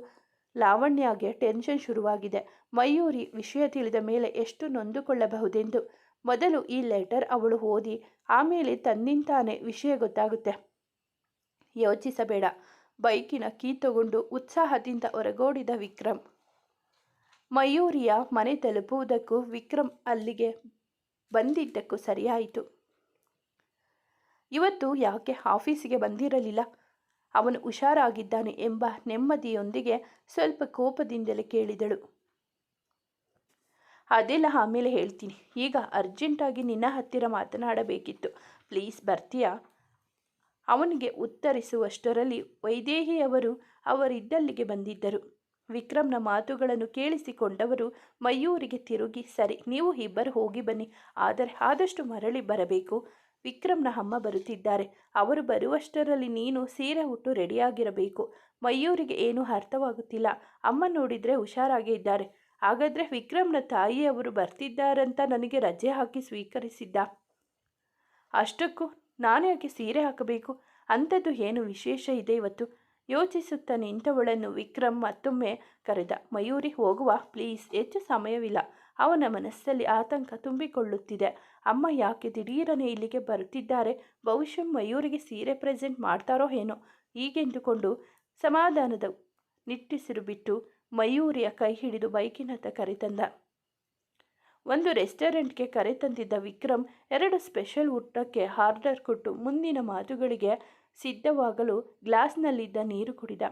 ಲಾವಣ್ಯಗೆ ಟೆನ್ಷನ್ ಶುರುವಾಗಿದೆ. ಮಯೂರಿ ವಿಷಯ ತಿಳಿದ ಮೇಲೆ ಎಷ್ಟು ನೊಂದುಕೊಳ್ಳಬಹುದೆಂದು ಮೊದಲು ಈ ಲೆಟರ್ ಅವಳು ಓದಿ ಆಮೇಲೆ ತನ್ನಿಂತಾನೆ ವಿಷಯ ಗೊತ್ತಾಗುತ್ತೆ. ಯೋಚಿಸಬೇಡ. ಬೈಕಿನ ಕೀ ತಗೊಂಡು ಉತ್ಸಾಹದಿಂದ ಹೊರಗೋಡಿದ ವಿಕ್ರಮ್ ಮಯೂರಿಯ ಮನೆ ತಲುಪುವುದಕ್ಕೂ ವಿಕ್ರಮ್ ಅಲ್ಲಿಗೆ ಬಂದಿದ್ದಕ್ಕೂ ಸರಿಯಾಯಿತು. ಇವತ್ತು ಯಾಕೆ ಆಫೀಸಿಗೆ ಬಂದಿರಲಿಲ್ಲ? ಅವನು ಹುಷಾರಾಗಿದ್ದಾನೆ ಎಂಬ ನೆಮ್ಮದಿಯೊಂದಿಗೆ ಸ್ವಲ್ಪ ಕೋಪದಿಂದಲೇ ಕೇಳಿದಳು. ಅದೆಲ್ಲ ಆಮೇಲೆ ಹೇಳ್ತೀನಿ. ಈಗ ಅರ್ಜೆಂಟಾಗಿ ನಿನ್ನ ಹತ್ತಿರ ಮಾತನಾಡಬೇಕಿತ್ತು. ಪ್ಲೀಸ್ ಬರ್ತೀಯಾ? ಅವನಿಗೆ ಉತ್ತರಿಸುವಷ್ಟರಲ್ಲಿ ವೈದೇಹಿಯವರು ಅವರಿದ್ದಲ್ಲಿಗೆ ಬಂದಿದ್ದರು. ವಿಕ್ರಮ್ನ ಮಾತುಗಳನ್ನು ಕೇಳಿಸಿಕೊಂಡವರು ಮಯೂರಿಗೆ ತಿರುಗಿ, ಸರಿ, ನೀವು ಇಬ್ಬರು ಹೋಗಿ ಬನ್ನಿ. ಆದರೆ ಆದಷ್ಟು ಮರಳಿ ಬರಬೇಕು. ವಿಕ್ರಮ್ನ ಅಮ್ಮ ಬರುತ್ತಿದ್ದಾರೆ. ಅವರು ಬರುವಷ್ಟರಲ್ಲಿ ನೀನು ಸೀರೆ ಉಟ್ಟು ರೆಡಿಯಾಗಿರಬೇಕು. ಮಯೂರಿಗೆ ಏನೂ ಅರ್ಥವಾಗುತ್ತಿಲ್ಲ. ಅಮ್ಮ ನೋಡಿದರೆ ಹುಷಾರಾಗೇ ಇದ್ದಾರೆ. ಹಾಗಾದರೆ ವಿಕ್ರಮ್ನ ತಾಯಿಯವರು ಬರ್ತಿದ್ದಾರಂತ ನನಗೆ ರಜೆ ಹಾಕಿ ಸ್ವೀಕರಿಸಿದ್ದ? ಅಷ್ಟಕ್ಕೂ ನಾನು ಯಾಕೆ ಸೀರೆ ಹಾಕಬೇಕು? ಅಂಥದ್ದು ಏನು ವಿಶೇಷ ಇದೆ ಇವತ್ತು? ಯೋಚಿಸುತ್ತಾ ನಿಂತವಳನ್ನು ವಿಕ್ರಮ್ ಮತ್ತೊಮ್ಮೆ ಕರೆದ, ಮಯೂರಿ, ಹೋಗುವ ಪ್ಲೀಸ್ ಹೆಚ್ಚು ಸಮಯವಿಲ್ಲ. ಅವನ ಮನಸ್ಸಲ್ಲಿ ಆತಂಕ ತುಂಬಿಕೊಳ್ಳುತ್ತಿದೆ. ಅಮ್ಮ ಯಾಕೆ ದಿಢೀರನೆ ಇಲ್ಲಿಗೆ ಬರುತ್ತಿದ್ದಾರೆ ಬಹುಶಃ ಮಯೂರಿಗೆ ಸೀರೆ ಪ್ರೆಸೆಂಟ್ ಮಾಡ್ತಾರೋ ಏನೋ? ಹೀಗೆಂದುಕೊಂಡು ಸಮಾಧಾನದ ನಿಟ್ಟುಸಿರು ಬಿಟ್ಟು ಮಯೂರಿಯ ಕೈ ಹಿಡಿದು ಬೈಕಿನತ್ತ ಕರೆತಂದ. ಒಂದು ರೆಸ್ಟೋರೆಂಟ್ಗೆ ಕರೆತಂದಿದ್ದ ವಿಕ್ರಮ್ ಎರಡು ಸ್ಪೆಷಲ್ ಊಟಕ್ಕೆ ಆರ್ಡರ್ ಕೊಟ್ಟು ಮುಂದಿನ ಮಾತುಗಳಿಗೆ ಸಿದ್ಧವಾಗಲು ಗ್ಲಾಸ್ನಲ್ಲಿದ್ದ ನೀರು ಕುಡಿದ.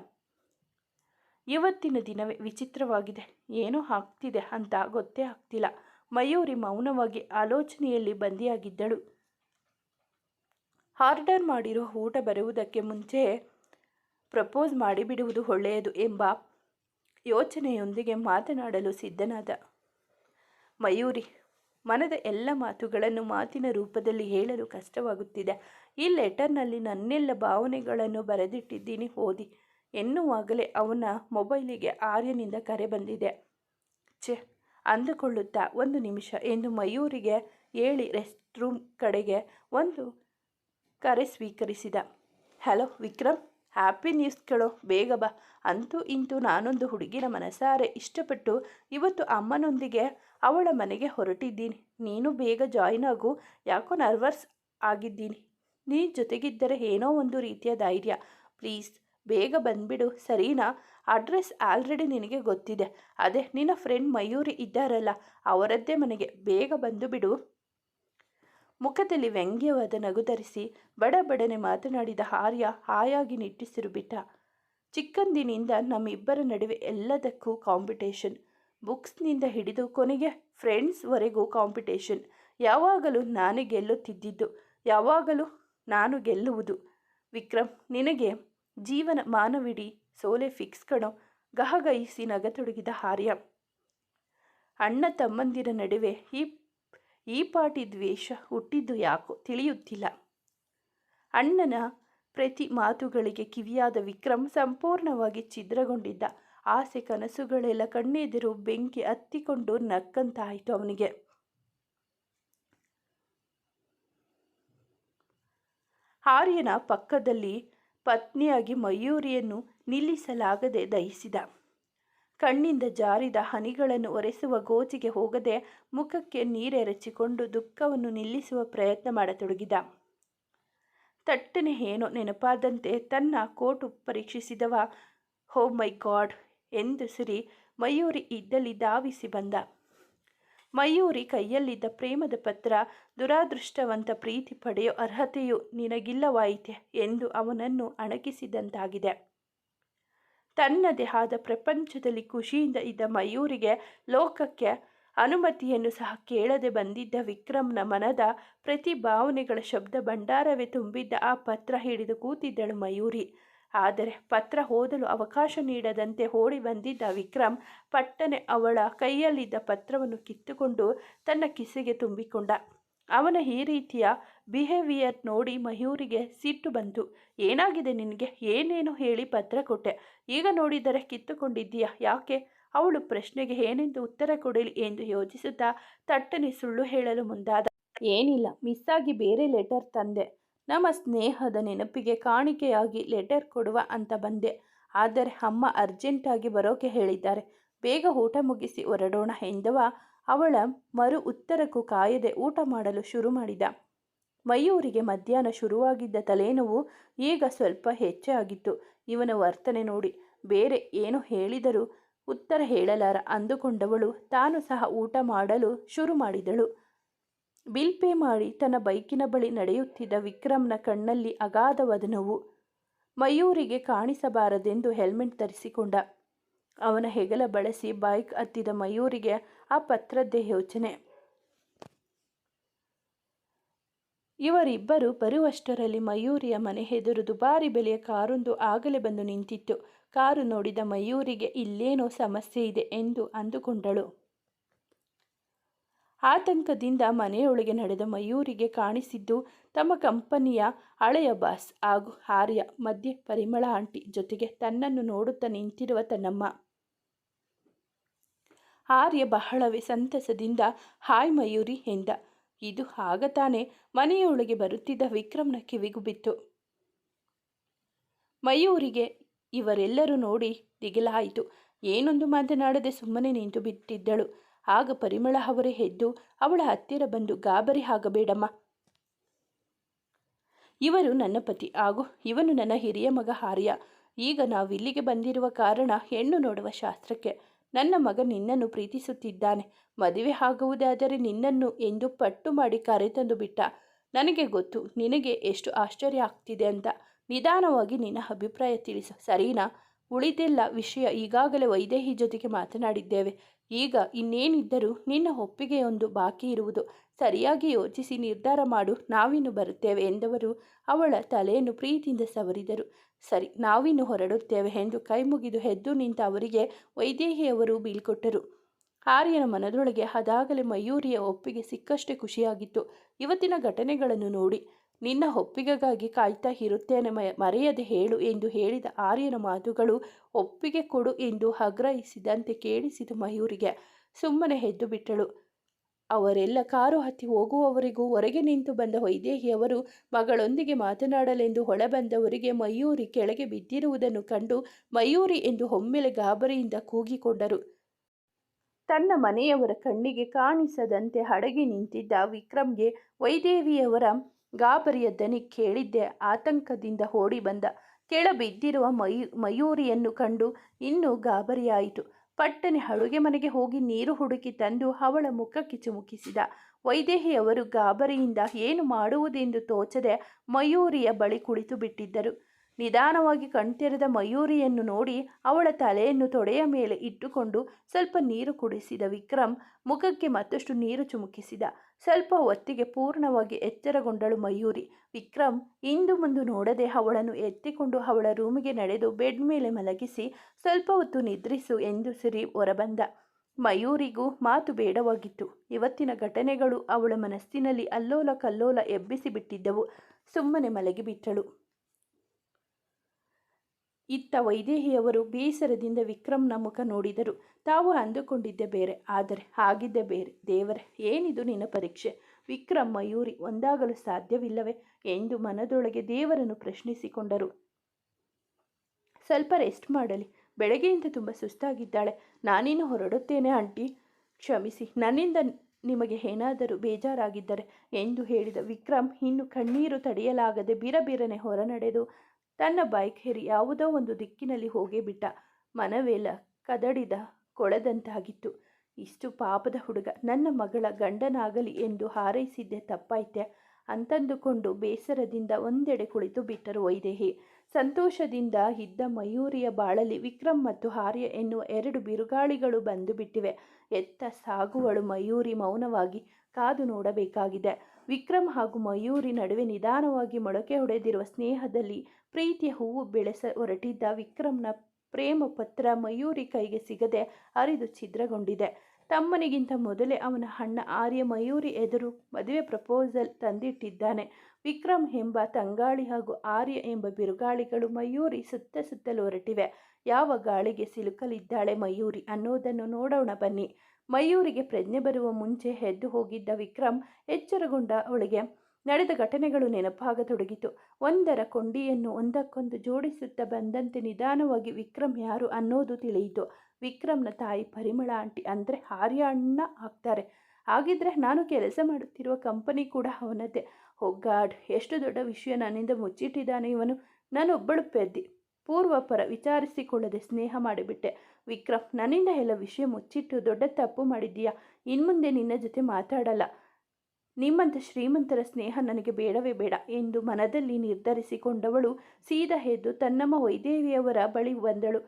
ಇವತ್ತಿನ ದಿನವೇ ವಿಚಿತ್ರವಾಗಿದೆ. ಏನೋ ಆಗ್ತಿದೆ ಅಂತ ಗೊತ್ತೇ ಆಗ್ತಿಲ್ಲ. ಮಯೂರಿ ಮೌನವಾಗಿ ಆಲೋಚನೆಯಲ್ಲಿ ಬಂದಿಯಾಗಿದ್ದಳು. ಆರ್ಡರ್ ಮಾಡಿರೋ ಊಟ ಬರುವುದಕ್ಕೆ ಮುಂಚೆ ಪ್ರಪೋಸ್ ಮಾಡಿಬಿಡುವುದು ಒಳ್ಳೆಯದು ಎಂಬ ಯೋಚನೆಯೊಂದಿಗೆ ಮಾತನಾಡಲು ಸಿದ್ಧನಾದ. ಮಯೂರಿ, ಮನದ ಎಲ್ಲ ಮಾತುಗಳನ್ನು ಮಾತಿನ ರೂಪದಲ್ಲಿ ಹೇಳಲು ಕಷ್ಟವಾಗುತ್ತಿದೆ. ಈ ಲೆಟರ್ನಲ್ಲಿ ನನ್ನೆಲ್ಲ ಭಾವನೆಗಳನ್ನು ಬರೆದಿಟ್ಟಿದ್ದೀನಿ, ಓದಿ. ಎನ್ನುವಾಗಲೇ ಅವನ ಮೊಬೈಲಿಗೆ ಆರ್ಯನಿಂದ ಕರೆ ಬಂದಿದೆ. ಛೆ, ಅಂದುಕೊಳ್ಳುತ್ತಾ ಒಂದು ನಿಮಿಷ ಎಂದು ಮಯೂರಿಗೆ ಹೇಳಿ ರೆಸ್ಟ್ ರೂಮ್ ಕಡೆಗೆ ಒಂದು ಕರೆ ಸ್ವೀಕರಿಸಿದ. ಹಲೋ, ವಿಕ್ರಮ್? ಹ್ಯಾಪಿ ನ್ಯೂಸ್ ಕೇಳೋ, ಬೇಗ ಬಾ. ಅಂತೂ ಇಂತೂ ನಾನೊಂದು ಹುಡುಗಿನ ಮನಸಾರೆ ಇಷ್ಟಪಟ್ಟು ಇವತ್ತು ಅಮ್ಮನೊಂದಿಗೆ ಅವಳ ಮನೆಗೆ ಹೊರಟಿದ್ದೀನಿ. ನೀನು ಬೇಗ ಜಾಯಿನ್ ಆಗು. ಯಾಕೋ ನರ್ವಸ್ ಆಗಿದ್ದೀನಿ. ನೀ ಜೊತೆಗಿದ್ದರೆ ಏನೋ ಒಂದು ರೀತಿಯ ಧೈರ್ಯ. ಪ್ಲೀಸ್, ಬೇಗ ಬಂದ್ಬಿಡು. ಸರಿನಾ, ಅಡ್ರೆಸ್ ಆಲ್ರೆಡಿ ನಿನಗೆ ಗೊತ್ತಿದೆ. ಅದೇ, ನಿನ್ನ ಫ್ರೆಂಡ್ ಮಯೂರಿ ಇದ್ದಾರಲ್ಲ, ಅವರದ್ದೇ ಮನೆಗೆ. ಬೇಗ ಬಂದು ಬಿಡು. ಮುಖದಲ್ಲಿ ವ್ಯಂಗ್ಯವಾದ ನಗು ಧರಿಸಿ ಬಡ ಬಡನೆ ಮಾತನಾಡಿದ ಆರ್ಯ ಹಾಯಾಗಿ ನಿಟ್ಟಿಸಿರು ಬಿಟ್ಟ ಚಿಕ್ಕಂದಿನಿಂದ ನಮ್ಮಿಬ್ಬರ ನಡುವೆ ಎಲ್ಲದಕ್ಕೂ ಕಾಂಪಿಟೇಷನ್. ಬುಕ್ಸ್ನಿಂದ ಹಿಡಿದು ಕೊನೆಗೆ ಫ್ರೆಂಡ್ಸ್ವರೆಗೂ ಕಾಂಪಿಟೇಷನ್. ಯಾವಾಗಲೂ ನಾನೇ ಗೆಲ್ಲುತ್ತಿದ್ದಿದ್ದು, ಯಾವಾಗಲೂ ನಾನು ಗೆಲ್ಲುವುದು. ವಿಕ್ರಮ್, ನಿನಗೆ ಜೀವನ ಮಾನವಿಡಿ ಸೋಲೆ ಫಿಕ್ಸ್ ಕಣೋ, ಗಹಗಹಿಸಿ ನಗತೊಡಗಿದ ಹಾರ್ಯ ಅಣ್ಣ ತಮ್ಮಂದಿರ ನಡುವೆ ಈ ಈ ಪಾಟಿ ದ್ವೇಷ ಹುಟ್ಟಿದ್ದು ಯಾಕೋ ತಿಳಿಯುತ್ತಿಲ್ಲ. ಅಣ್ಣನ ಪ್ರತಿ ಮಾತುಗಳಿಗೆ ಕಿವಿಯಾದ ವಿಕ್ರಮ್ ಸಂಪೂರ್ಣವಾಗಿ ಛಿದ್ರಗೊಂಡಿದ್ದ ಆಸೆ ಕನಸುಗಳೆಲ್ಲ ಕಣ್ಣೆದುರು ಬೆಂಕಿ ಹತ್ತಿಕೊಂಡು ನಕ್ಕಂತಾಯಿತು ಅವನಿಗೆ. ಆರ್ಯನ ಪಕ್ಕದಲ್ಲಿ ಪತ್ನಿಯಾಗಿ ಮಯೂರಿಯನ್ನು ನಿಲ್ಲಿಸಲಾಗದೆ ದಹಿಸಿದ. ಕಣ್ಣಿಂದ ಜಾರಿದ ಹನಿಗಳನ್ನು ಒರೆಸುವ ಗೋಜಿಗೆ ಹೋಗದೆ ಮುಖಕ್ಕೆ ನೀರೆರಚಿಕೊಂಡು ದುಃಖವನ್ನು ನಿಲ್ಲಿಸುವ ಪ್ರಯತ್ನ ಮಾಡತೊಡಗಿದ. ತಟ್ಟನೆ ಏನೋ ನೆನಪಾದಂತೆ ತನ್ನ ಕೋಟು ಪರೀಕ್ಷಿಸಿದವ ಹೋ ಮೈ ಗಾಡ್ ಎಂದು ಸಿರಿ ಮಯೂರಿ ಇದ್ದಲ್ಲಿ ಧಾವಿಸಿ ಬಂದ. ಮಯೂರಿ ಕೈಯಲ್ಲಿದ್ದ ಪ್ರೇಮದ ಪತ್ರ, ದುರಾದೃಷ್ಟವಂತ ಪ್ರೀತಿ ಪಡೆಯೋ ಅರ್ಹತೆಯು ನಿನಗಿಲ್ಲವಾಯಿತೆ ಎಂದು ಅವನನ್ನು ಅಣಕಿಸಿದಂತಾಗಿದೆ ತನ್ನದೇ ಆದ ಪ್ರಪಂಚದಲ್ಲಿ ಖುಷಿಯಿಂದ ಇದ್ದ ಮಯೂರಿಗೆ ಲೋಕಕ್ಕೆ ಅನುಮತಿಯನ್ನು ಸಹ ಕೇಳದೆ ಬಂದಿದ್ದ ವಿಕ್ರಮ್ನ ಮನದ ಪ್ರತಿ ಭಾವನೆಗಳ ಶಬ್ದ ಭಂಡಾರವೇ ತುಂಬಿದ್ದ ಆ ಪತ್ರ ಹಿಡಿದು ಕೂತಿದ್ದಳು ಮಯೂರಿ. ಆದರೆ ಪತ್ರ ಓದಲು ಅವಕಾಶ ನೀಡದಂತೆ ಓಡಿ ಬಂದಿದ್ದ ವಿಕ್ರಮ್ ಪಟ್ಟನೆ ಅವಳ ಕೈಯಲ್ಲಿದ್ದ ಪತ್ರವನ್ನು ಕಿತ್ತುಕೊಂಡು ತನ್ನ ಕಿಸೆಗೆ ತುಂಬಿಕೊಂಡ. ಅವನ ಈ ರೀತಿಯ ಬಿಹೇವಿಯರ್ ನೋಡಿ ಮಯೂರಿಗೆ ಸಿಟ್ಟು ಬಂತು. ಏನಾಗಿದೆ ನಿನಗೆ? ಏನೇನು ಹೇಳಿ ಪತ್ರ ಕೊಟ್ಟೆ. ಈಗ ನೋಡಿದರೆ ಕಿತ್ತುಕೊಂಡಿದ್ದೀಯಾ? ಯಾಕೆ? ಅವಳು ಪ್ರಶ್ನೆಗೆ ಏನೆಂದು ಉತ್ತರ ಕೊಡಲಿ ಎಂದು ಯೋಚಿಸುತ್ತಾ ತಟ್ಟನೆ ಸುಳ್ಳು ಹೇಳಲು ಮುಂದಾದ. ಏನಿಲ್ಲ, ಮಿಸ್ಸಾಗಿ ಬೇರೆ ಲೆಟರ್ ತಂದೆ. ನಮ್ಮ ಸ್ನೇಹದ ನೆನಪಿಗೆ ಕಾಣಿಕೆಯಾಗಿ ಲೆಟರ್ ಕೊಡುವ ಅಂತ ಬಂದೆ. ಆದರೆ ಅಮ್ಮ ಅರ್ಜೆಂಟಾಗಿ ಬರೋಕೆ ಹೇಳಿದ್ದಾರೆ. ಬೇಗ ಊಟ ಮುಗಿಸಿ ಹೊರಡೋಣ ಎಂದವ ಅವಳ ಮರು ಉತ್ತರಕ್ಕೂ ಕಾಯದೆ ಊಟ ಮಾಡಲು ಶುರು ಮಾಡಿದ. ಮಯೂರಿಗೆ ಮಧ್ಯಾಹ್ನ ಶುರುವಾಗಿದ್ದ ತಲೆನೋವು ಈಗ ಸ್ವಲ್ಪ ಹೆಚ್ಚೇ ಆಗಿತ್ತು. ಇವನ ವರ್ತನೆ ನೋಡಿ ಬೇರೆ ಏನು ಹೇಳಿದರೂ ಉತ್ತರ ಹೇಳಲಾರ ಅಂದುಕೊಂಡವಳು ತಾನು ಸಹ ಊಟ ಮಾಡಲು ಶುರು ಮಾಡಿದಳು. ಬಿಲ್ ಪೇ ಮಾಡಿ ತನ್ನ ಬೈಕಿನ ಬಳಿ ನಡೆಯುತ್ತಿದ್ದ ವಿಕ್ರಮ್ನ ಕಣ್ಣಲ್ಲಿ ಅಗಾಧವಾದ ನೋವು. ಮಯೂರಿಗೆ ಕಾಣಿಸಬಾರದೆಂದು ಹೆಲ್ಮೆಟ್ ಧರಿಸಿಕೊಂಡ. ಅವನ ಹೆಗಲ ಬಳಸಿ ಬೈಕ್ ಹತ್ತಿದ ಮಯೂರಿಗೆ ಆ ಪತ್ರದ್ದೇ ಯೋಚನೆ. ಇವರಿಬ್ಬರು ಬರುವಷ್ಟರಲ್ಲಿ ಮಯೂರಿಯ ಮನೆ ಎದುರು ದುಬಾರಿ ಬೆಲೆಯ ಕಾರೊಂದು ಆಗಲೇ ಬಂದು ನಿಂತಿತ್ತು. ಕಾರು ನೋಡಿದ ಮಯೂರಿಗೆ ಇಲ್ಲೇನೋ ಸಮಸ್ಯೆ ಇದೆ ಎಂದು ಅಂದುಕೊಂಡಳು. ಆತಂಕದಿಂದ ಮನೆಯೊಳಗೆ ನಡೆದ ಮಯೂರಿಗೆ ಕಾಣಿಸಿದ್ದು ತಮ್ಮ ಕಂಪನಿಯ ಹಳೆಯ ಬಾಸ್ ಹಾಗೂ ಆರ್ಯ, ಮಧ್ಯೆ ಪರಿಮಳ ಆಂಟಿ ಜೊತೆಗೆ ತನ್ನನ್ನು ನೋಡುತ್ತಾ ನಿಂತಿರುವ ತನ್ನಮ್ಮ. ಆರ್ಯ ಬಹಳವೇ ಸಂತಸದಿಂದ, ಹಾಯ್ ಮಯೂರಿ ಎಂದ. ಇದು ಆಗತಾನೆ ಮನೆಯೊಳಗೆ ಬರುತ್ತಿದ್ದ ವಿಕ್ರಮ್ನ ಕಿವಿಗೂ ಬಿತ್ತು. ಮಯೂರಿಗೆ ಇವರೆಲ್ಲರೂ ನೋಡಿ ದಿಗಿಲಾಯಿತು. ಏನೊಂದು ಮಾತನಾಡದೆ ಸುಮ್ಮನೆ ನಿಂತು ಬಿಟ್ಟಿದ್ದಳು ಆಗ ಪರಿಮಳ ಅವರೇ ಎದ್ದು ಅವಳ ಹತ್ತಿರ ಬಂದು, ಗಾಬರಿ ಆಗಬೇಡಮ್ಮ. ಇವರು ನನ್ನ ಪತಿ. ಹಾಗೂ ಇವನು ನನ್ನ ಹಿರಿಯ ಮಗ ಹಾರ್ಯ ಈಗ ನಾವಿಲ್ಲಿಗೆ ಬಂದಿರುವ ಕಾರಣ ಹೆಣ್ಣು ನೋಡುವ ಶಾಸ್ತ್ರಕ್ಕೆ. ನನ್ನ ಮಗ ನಿನ್ನನ್ನು ಪ್ರೀತಿಸುತ್ತಿದ್ದಾನೆ. ಮದುವೆ ಆಗುವುದಾದರೆ ನಿನ್ನನ್ನು ಎಂದು ಪಟ್ಟು ಮಾಡಿ ಕರೆತಂದು ಬಿಟ್ಟ. ನನಗೆ ಗೊತ್ತು, ನಿನಗೆ ಎಷ್ಟು ಆಶ್ಚರ್ಯ ಆಗ್ತಿದೆ ಅಂತ. ನಿಧಾನವಾಗಿ ನಿನ್ನ ಅಭಿಪ್ರಾಯ ತಿಳಿಸು. ಸರಿನಾ, ಉಳಿದೆಲ್ಲ ವಿಷಯ ಈಗಾಗಲೇ ವೈದೇಹಿ ಜೊತೆಗೆ ಮಾತನಾಡಿದ್ದೇವೆ. ಈಗ ಇನ್ನೇನಿದ್ದರೂ ನಿನ್ನ ಒಪ್ಪಿಗೆಯೊಂದು ಬಾಕಿ ಇರುವುದು. ಸರಿಯಾಗಿ ಯೋಚಿಸಿ ನಿರ್ಧಾರ ಮಾಡು. ನಾವಿನ್ನು ಬರುತ್ತೇವೆ ಎಂದವರು ಅವಳ ತಲೆಯನ್ನು ಪ್ರೀತಿಯಿಂದ ಸವರಿದರು. ಸರಿ, ನಾವಿನ್ನು ಹೊರಡುತ್ತೇವೆ ಎಂದು ಕೈ ಮುಗಿದು ಎದ್ದು ನಿಂತ ಅವರಿಗೆ ವೈದೇಹಿಯವರು ಬೀಳ್ಕೊಟ್ಟರು. ಆರ್ಯನ ಮನದೊಳಗೆ ಅದಾಗಲೇ ಮಯೂರಿಯ ಒಪ್ಪಿಗೆ ಸಿಕ್ಕಷ್ಟೇ ಖುಷಿಯಾಗಿತ್ತು. ಇವತ್ತಿನ ಘಟನೆಗಳನ್ನು ನೋಡಿ, ನಿನ್ನ ಒಪ್ಪಿಗೆಗಾಗಿ ಕಾಯ್ತಾ ಇರುತ್ತೇನೆ ಮರೆಯದೆ ಹೇಳು ಎಂದು ಹೇಳಿದ ಆರ್ಯನ ಮಾತುಗಳು ಒಪ್ಪಿಗೆ ಕೊಡು ಎಂದು ಆಗ್ರಹಿಸಿದಂತೆ ಕೇಳಿಸಿದ ಮಯೂರಿಗೆ. ಸುಮ್ಮನೆ ಎದ್ದು ಬಿಟ್ಟಳು ಅವರೆಲ್ಲ ಕಾರು ಹತ್ತಿ ಹೋಗುವವರೆಗೂ ಹೊರಗೆ ನಿಂತು ಬಂದ ವೈದೇಹಿಯವರು ಮಗಳೊಂದಿಗೆ ಮಾತನಾಡಲೆಂದು ಹೊಳಬಂದವರಿಗೆ ಮಯೂರಿ ಕೆಳಗೆ ಬಿದ್ದಿರುವುದನ್ನು ಕಂಡು ಮಯೂರಿ ಎಂದು ಒಮ್ಮೆಲೆ ಗಾಬರಿಯಿಂದ ಕೂಗಿಕೊಂಡರು. ತನ್ನ ಮನೆಯವರ ಕಣ್ಣಿಗೆ ಕಾಣಿಸದಂತೆ ಹಡಗಿ ನಿಂತಿದ್ದ ವಿಕ್ರಮ್ಗೆ ವೈದೇವಿಯವರ ಗಾಬರಿಯ ದನಿ ಕೇಳಿದ್ದೆ ಆತಂಕದಿಂದ ಓಡಿ ಬಂದ. ಕೆಳಬಿದ್ದಿರುವ ಮಯೂ, ಮಯೂರಿಯನ್ನು ಕಂಡು ಇನ್ನೂ ಗಾಬರಿಯಾಯಿತು. ಪಟ್ಟನೆ ಅಡುಗೆ ಮನೆಗೆ ಹೋಗಿ ನೀರು ಹುಡುಕಿ ತಂದು ಅವಳ ಮುಖಕ್ಕೆ ಕಿಚುಮುಕಿಸಿದ ವೈದೇಹಿಯವರು ಗಾಬರಿಯಿಂದ ಏನು ಮಾಡುವುದೆಂದು ತೋಚದೆ ಮಯೂರಿಯ ಬಳಿ ಕುಳಿತು ಬಿಟ್ಟಿದ್ದರು. ನಿಧಾನವಾಗಿ ಕಣ್ತೆರೆದ ಮಯೂರಿಯನ್ನು ನೋಡಿ ಅವಳ ತಲೆಯನ್ನು ತೊಡೆಯ ಮೇಲೆ ಇಟ್ಟುಕೊಂಡು ಸ್ವಲ್ಪ ನೀರು ಕುಡಿಸಿದ ವಿಕ್ರಮ್ ಮುಖಕ್ಕೆ ಮತ್ತಷ್ಟು ನೀರು ಚುಮುಕಿಸಿದ. ಸ್ವಲ್ಪ ಹೊತ್ತಿಗೆ ಪೂರ್ಣವಾಗಿ ಎಚ್ಚರಗೊಂಡಳು ಮಯೂರಿ. ವಿಕ್ರಮ್, ಇಂದು ಮುಂದು ನೋಡದೆ ಅವಳನ್ನು ಎತ್ತಿಕೊಂಡು ಅವಳ ರೂಮಿಗೆ ನಡೆದು ಬೆಡ್ ಮೇಲೆ ಮಲಗಿಸಿ ಸ್ವಲ್ಪ ಹೊತ್ತು ನಿದ್ರಿಸು ಎಂದು ಸಿರಿ ಹೊರಬಂದ. ಮಯೂರಿಗೂ ಮಾತು ಬೇಡವಾಗಿತ್ತು. ಇವತ್ತಿನ ಘಟನೆಗಳು ಅವಳ ಮನಸ್ಸಿನಲ್ಲಿ ಅಲ್ಲೋಲ ಕಲ್ಲೋಲ ಎಬ್ಬಿಸಿ ಬಿಟ್ಟಿದ್ದವು. ಸುಮ್ಮನೆ ಮಲಗಿಬಿಟ್ಟಳು. ಇತ್ತ ವೈದೇಹಿಯವರು ಬೇಸರದಿಂದ ವಿಕ್ರಮ್ನ ಮುಖ ನೋಡಿದರು. ತಾವು ಅಂದುಕೊಂಡಿದ್ದೆ ಬೇರೆ, ಆದರೆ ಆಗಿದ್ದೆ ಬೇರೆ. ದೇವರೇ, ಏನಿದು ನಿನ್ನ ಪರೀಕ್ಷೆ? ವಿಕ್ರಮ್ ಮಯೂರಿ, ಒಂದಾಗಲು ಸಾಧ್ಯವಿಲ್ಲವೇ ಎಂದು ಮನದೊಳಗೆ ದೇವರನ್ನು ಪ್ರಶ್ನಿಸಿಕೊಂಡರು. ಸ್ವಲ್ಪ ರೆಸ್ಟ್ ಮಾಡಲಿ. ಬೆಳಗ್ಗೆಯಿಂದ ತುಂಬ ಸುಸ್ತಾಗಿದ್ದಾಳೆ. ನಾನೇನು ಹೊರಡುತ್ತೇನೆ, ಆಂಟಿ. ಕ್ಷಮಿಸಿ. ನನ್ನಿಂದ ನಿಮಗೆ ಏನಾದರೂ ಬೇಜಾರಾಗಿದ್ದರೆ ಎಂದು ಹೇಳಿದ ವಿಕ್ರಮ್, ಇನ್ನು ಕಣ್ಣೀರು ತಡೆಯಲಾಗದೆ ಬಿರಬಿರನೆ ಹೊರ ನಡೆದು ತನ್ನ ಬೈಕ್ ಹೇರಿ ಯಾವುದೋ ಒಂದು ದಿಕ್ಕಿನಲ್ಲಿ ಹೋಗೇ ಬಿಟ್ಟ. ಮನವೇಲ ಕದಡಿದ ಕೊಳದಂತಾಗಿತ್ತು. ಇಷ್ಟು ಪಾಪದ ಹುಡುಗ ನನ್ನ ಮಗಳ ಗಂಡನಾಗಲಿ ಎಂದು ಹಾರೈಸಿದ್ದೆ ತಪ್ಪಾಯ್ತೆ ಅಂತಂದುಕೊಂಡು ಬೇಸರದಿಂದ ಒಂದೆಡೆ ಕುಳಿತು ಬಿಟ್ಟರು ವೈದೇಹಿ. ಸಂತೋಷದಿಂದ ಇದ್ದ ಮಯೂರಿಯ ಬಾಳಲಿ ವಿಕ್ರಮ್ ಮತ್ತು ಹಾರ್ಯ ಎನ್ನುವ ಎರಡು ಬಿರುಗಾಳಿಗಳು ಬಂದು ಬಿಟ್ಟಿವೆ. ಎತ್ತ ಸಾಗುವಳು ಮಯೂರಿ ಮೌನವಾಗಿ ಕಾದು ನೋಡಬೇಕಾಗಿದೆ. ವಿಕ್ರಮ್ ಹಾಗೂ ಮಯೂರಿ ನಡುವೆ ನಿಧಾನವಾಗಿ ಮೊಳಕೆ ಹೊಡೆದಿರುವ ಸ್ನೇಹದಲ್ಲಿ ಪ್ರೀತಿಯ ಹೂವು ಬೆಳೆಸ ಹೊರಟಿದ್ದ ವಿಕ್ರಮ್ನ ಪ್ರೇಮ ಪತ್ರ ಮಯೂರಿ ಕೈಗೆ ಸಿಗದೆ ಅರಿದು ಛಿದ್ರಗೊಂಡಿದೆ. ತಮ್ಮನಿಗಿಂತ ಮೊದಲೇ ಅವನ ಅಣ್ಣ ಆರ್ಯ ಮಯೂರಿ ಎದುರು ಮದುವೆ ಪ್ರಪೋಸಲ್ ತಂದಿಟ್ಟಿದ್ದಾನೆ. ವಿಕ್ರಮ್ ಎಂಬ ತಂಗಾಳಿ ಹಾಗೂ ಆರ್ಯ ಎಂಬ ಬಿರುಗಾಳಿಗಳು ಮಯೂರಿ ಸುತ್ತ ಸುತ್ತಲು ಹೊರಟಿವೆ. ಯಾವ ಗಾಳಿಗೆ ಸಿಲುಕಲಿದ್ದಾಳೆ ಮಯೂರಿ ಅನ್ನೋದನ್ನು ನೋಡೋಣ ಬನ್ನಿ. ಮಯೂರಿಗೆ ಪ್ರಜ್ಞೆ ಬರುವ ಮುಂಚೆ ಎದ್ದು ಹೋಗಿದ್ದ ವಿಕ್ರಮ್ ಎಚ್ಚರಗೊಂಡ ಅವಳಿಗೆ, ನಡೆದ ಘಟನೆಗಳು ನೆನಪಾಗತೊಡಗಿತು. ಒಂದರ ಕೊಂಡಿಯನ್ನು ಒಂದಕ್ಕೊಂದು ಜೋಡಿಸುತ್ತಾ ಬಂದಂತೆ ನಿಧಾನವಾಗಿ ವಿಕ್ರಮ್ ಯಾರು ಅನ್ನೋದು ತಿಳಿಯಿತು. ವಿಕ್ರಮ್ನ ತಾಯಿ ಪರಿಮಳ ಆಂಟಿ ಅಂದರೆ ಆರ್ಯ ಅಣ್ಣ ಆಗ್ತಾರೆ. ಹಾಗಿದ್ರೆ ನಾನು ಕೆಲಸ ಮಾಡುತ್ತಿರುವ ಕಂಪನಿ ಕೂಡ ಅವನದ್ದೇ. ಹೊಗ್ಗಾಡ್ ಎಷ್ಟು ದೊಡ್ಡ ವಿಷಯ ನನ್ನಿಂದ ಮುಚ್ಚಿಟ್ಟಿದ್ದಾನೆ ಇವನು. ನಾನೊಬ್ಬಳು ಪೆದ್ದಿ. ಪೂರ್ವಪರ ವಿಚಾರಿಸಿಕೊಳ್ಳದೆ ಸ್ನೇಹ ಮಾಡಿಬಿಟ್ಟೆ. ವಿಕ್ರಮ್, ನನ್ನಿಂದ ಎಲ್ಲ ವಿಷಯ ಮುಚ್ಚಿಟ್ಟು ದೊಡ್ಡ ತಪ್ಪು ಮಾಡಿದ್ದೀಯಾ? ಇನ್ಮುಂದೆ ನಿನ್ನ ಜೊತೆ ಮಾತಾಡಲ್ಲ. ನಿಮ್ಮಂಥ ಶ್ರೀಮಂತರ ಸ್ನೇಹ ನನಗೆ ಬೇಡವೇ ಬೇಡ ಎಂದು ಮನದಲ್ಲಿ ನಿರ್ಧರಿಸಿಕೊಂಡವಳು ಸೀದಾ ಎದ್ದು ತನ್ನಮ್ಮ ವೈದೇವಿಯವರ ಬಳಿ ಬಂದಳು.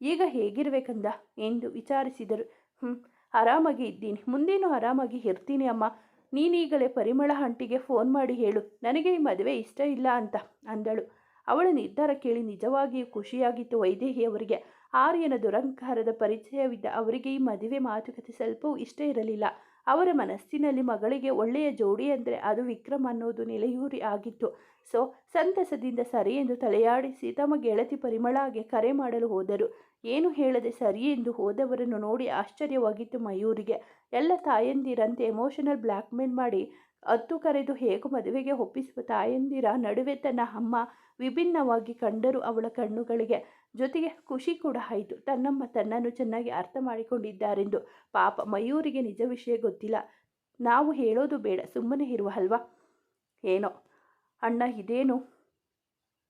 ಈಗ ಹೇಗಿರಬೇಕಂದ? ಎಂದು ವಿಚಾರಿಸಿದರು. ಹ್ಞೂ ಆರಾಮಾಗಿ ಇದ್ದೀನಿ. ಮುಂದೇನು ಆರಾಮಾಗಿ ಇರ್ತೀನಿ ಅಮ್ಮ. ನೀನೀಗಲೇ ಪರಿಮಳ ಹಂಟಿಗೆ ಫೋನ್ ಮಾಡಿ ಹೇಳು. ನನಗೆ ಈ ಮದುವೆ ಇಷ್ಟ ಇಲ್ಲ ಅಂತ ಅಂದಳು. ಅವಳ ನಿರ್ಧಾರ ಕೇಳಿ ನಿಜವಾಗಿಯೂ ಖುಷಿಯಾಗಿತ್ತು ವೈದೇಹಿಯವರಿಗೆ. ಆರ್ಯನ ದುರಂಕಾರದ ಪರಿಚಯವಿದ್ದ ಅವರಿಗೆ ಈ ಮದುವೆ ಮಾತುಕತೆ ಸ್ವಲ್ಪವೂ ಇಷ್ಟ ಇರಲಿಲ್ಲ. ಅವರ ಮನಸ್ಸಿನಲ್ಲಿ ಮಗಳಿಗೆ ಒಳ್ಳೆಯ ಜೋಡಿ ಅಂದರೆ ಅದು ವಿಕ್ರಮ್ ಅನ್ನೋದು ನೆಲೆಯೂರಿ ಆಗಿತ್ತು. ಸೊ, ಸಂತಸದಿಂದ ಸರಿ ಎಂದು ತಲೆಯಾಡಿಸಿ ತಮ್ಮ ಗೆಳತಿ ಪರಿಮಳಾಗೆ ಕರೆ ಮಾಡಲು ಹೋದರು. ಏನು ಹೇಳದೆ ಸರಿ ಎಂದು ಹೋದವರನ್ನು ನೋಡಿ ಆಶ್ಚರ್ಯವಾಗಿತ್ತು ಮಯೂರಿಗೆ. ಎಲ್ಲ ತಾಯಂದಿರಂತೆ ಎಮೋಷನಲ್ ಬ್ಲ್ಯಾಕ್ಮೇಲ್ ಮಾಡಿ ಹತ್ತು ಕರೆದು ಹೇಗೂ ಮದುವೆಗೆ ಒಪ್ಪಿಸುವ ತಾಯಂದಿರ ನಡುವೆ ತನ್ನ ಅಮ್ಮ ವಿಭಿನ್ನವಾಗಿ ಕಂಡರು ಅವಳ ಕಣ್ಣುಗಳಿಗೆ. ಜೊತೆಗೆ ಖುಷಿ ಕೂಡ ಆಯಿತು. ತನ್ನಮ್ಮ ತನ್ನನ್ನು ಚೆನ್ನಾಗಿ ಅರ್ಥ ಮಾಡಿಕೊಂಡಿದ್ದಾರೆಂದು ಪಾಪ ಮಯೂರಿಗೆ ನಿಜ ವಿಷಯ ಗೊತ್ತಿಲ್ಲ. ನಾವು ಹೇಳೋದು ಬೇಡ, ಸುಮ್ಮನೆ ಇರುವ ಅಲ್ವಾ? ಏನೋ, ಅಣ್ಣ ಇದೇನು?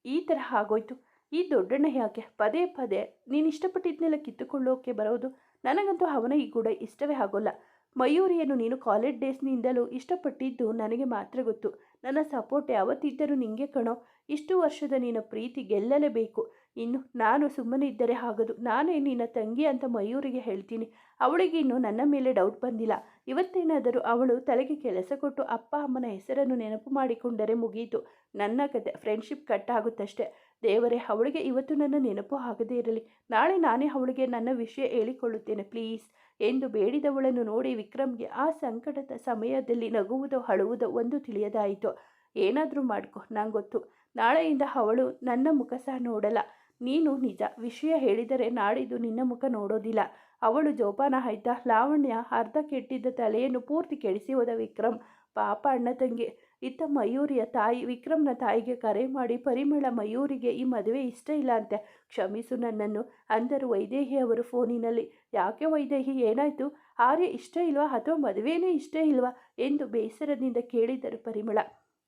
ಈ ಥರ ಆಗೋಯ್ತು. ಈ ದೊಡ್ಡಣ್ಣ ಯಾಕೆ? ಪದೇ ಪದೇ ನೀನು ಇಷ್ಟಪಟ್ಟಿದ್ನೆಲ್ಲ ಕಿತ್ತುಕೊಳ್ಳೋಕೆ ಬರೋದು? ನನಗಂತೂ ಅವನ ಈ ಕೂಡ ಇಷ್ಟವೇ ಆಗೋಲ್ಲ. ಮಯೂರಿಯನ್ನು ನೀನು ಕಾಲೇಜ್ ಡೇಸ್ನಿಂದಲೂ ಇಷ್ಟಪಟ್ಟಿದ್ದು ನನಗೆ ಮಾತ್ರ ಗೊತ್ತು. ನನ್ನ ಸಪೋರ್ಟ್ ಯಾವತ್ತಿದ್ದರೂ ನಿಂಗೆ ಕಣೋ. ಇಷ್ಟು ವರ್ಷದ ನಿನ್ನ ಪ್ರೀತಿ ಗೆಲ್ಲಲೇಬೇಕು. ಇನ್ನು ನಾನು ಸುಮ್ಮನೆ ಇದ್ದರೆ ಆಗದು ನಾನೇ ನಿನ್ನ ತಂಗಿ ಅಂತ ಮಯೂರಿಗೆ ಹೇಳ್ತೀನಿ. ಅವಳಿಗೆ ಇನ್ನು ನನ್ನ ಮೇಲೆ ಡೌಟ್ ಬಂದಿಲ್ಲ. ಇವತ್ತೇನಾದರೂ ಅವಳು ತಲೆಗೆ ಕೆಲಸ ಕೊಟ್ಟು ಅಪ್ಪ ಅಮ್ಮನ ಹೆಸರನ್ನು ನೆನಪು ಮಾಡಿಕೊಂಡರೆ ಮುಗಿಯಿತು ನನ್ನ ಕತೆ ಫ್ರೆಂಡ್ಶಿಪ್ ಕಟ್ ಆಗುತ್ತಷ್ಟೇ. ದೇವರೇ, ಅವಳಿಗೆ ಇವತ್ತು ನನ್ನ ನೆನಪು ಆಗದೇ ಇರಲಿ. ನಾಳೆ ನಾನೇ ಅವಳಿಗೆ ನನ್ನ ವಿಷಯ ಹೇಳಿಕೊಳ್ಳುತ್ತೇನೆ ಪ್ಲೀಸ್ ಎಂದು ಬೇಡಿದವಳನ್ನು ನೋಡಿ ವಿಕ್ರಮ್ಗೆ ಆ ಸಂಕಟದ ಸಮಯದಲ್ಲಿ ನಗುವುದೋ, ಅಳುವುದೋ ಒಂದು ತಿಳಿಯದಾಯಿತು. ಏನಾದರೂ ಮಾಡ್ಕೊ, ನಂಗೊತ್ತು. ಗೊತ್ತು ನಾಳೆಯಿಂದ ಅವಳು ನನ್ನ ಮುಖ ಸಹ ನೋಡಲ್ಲ. ನೀನು ನಿಜ ವಿಷಯ ಹೇಳಿದರೆ ನಾಡಿದ್ದು ನಿನ್ನ ಮುಖ ನೋಡೋದಿಲ್ಲ. ಅವಳು ಜೋಪಾನ ಆಯ್ತಾ? ಲಾವಣ್ಯ ಅರ್ಧ ಕೆಟ್ಟಿದ್ದ ತಲೆಯನ್ನು ಪೂರ್ತಿ ಕೆಡಿಸಿ ಹೋದ ವಿಕ್ರಮ್. ಪಾಪ ಅಣ್ಣ ತಂಗಿ, ಇತ್ತ ಮಯೂರಿಯ ತಾಯಿ, ವಿಕ್ರಮ್ನ ತಾಯಿಗೆ ಕರೆ ಮಾಡಿ ಪರಿಮಳ ಮಯೂರಿಗೆ ಈ ಮದುವೆ ಇಷ್ಟ ಇಲ್ಲ ಅಂತೆ. ಕ್ಷಮಿಸು ನನ್ನನ್ನು, ಅಂದರು ವೈದೇಹಿ ಅವರು ಫೋನಿನಲ್ಲಿ. ಯಾಕೆ ವೈದೇಹಿ, ಏನಾಯಿತು? ಆರ್ಯ ಇಷ್ಟ ಇಲ್ವಾ ಅಥವಾ ಮದುವೆನೇ ಇಷ್ಟ ಇಲ್ವಾ? ಎಂದು ಬೇಸರದಿಂದ ಕೇಳಿದರು ಪರಿಮಳ.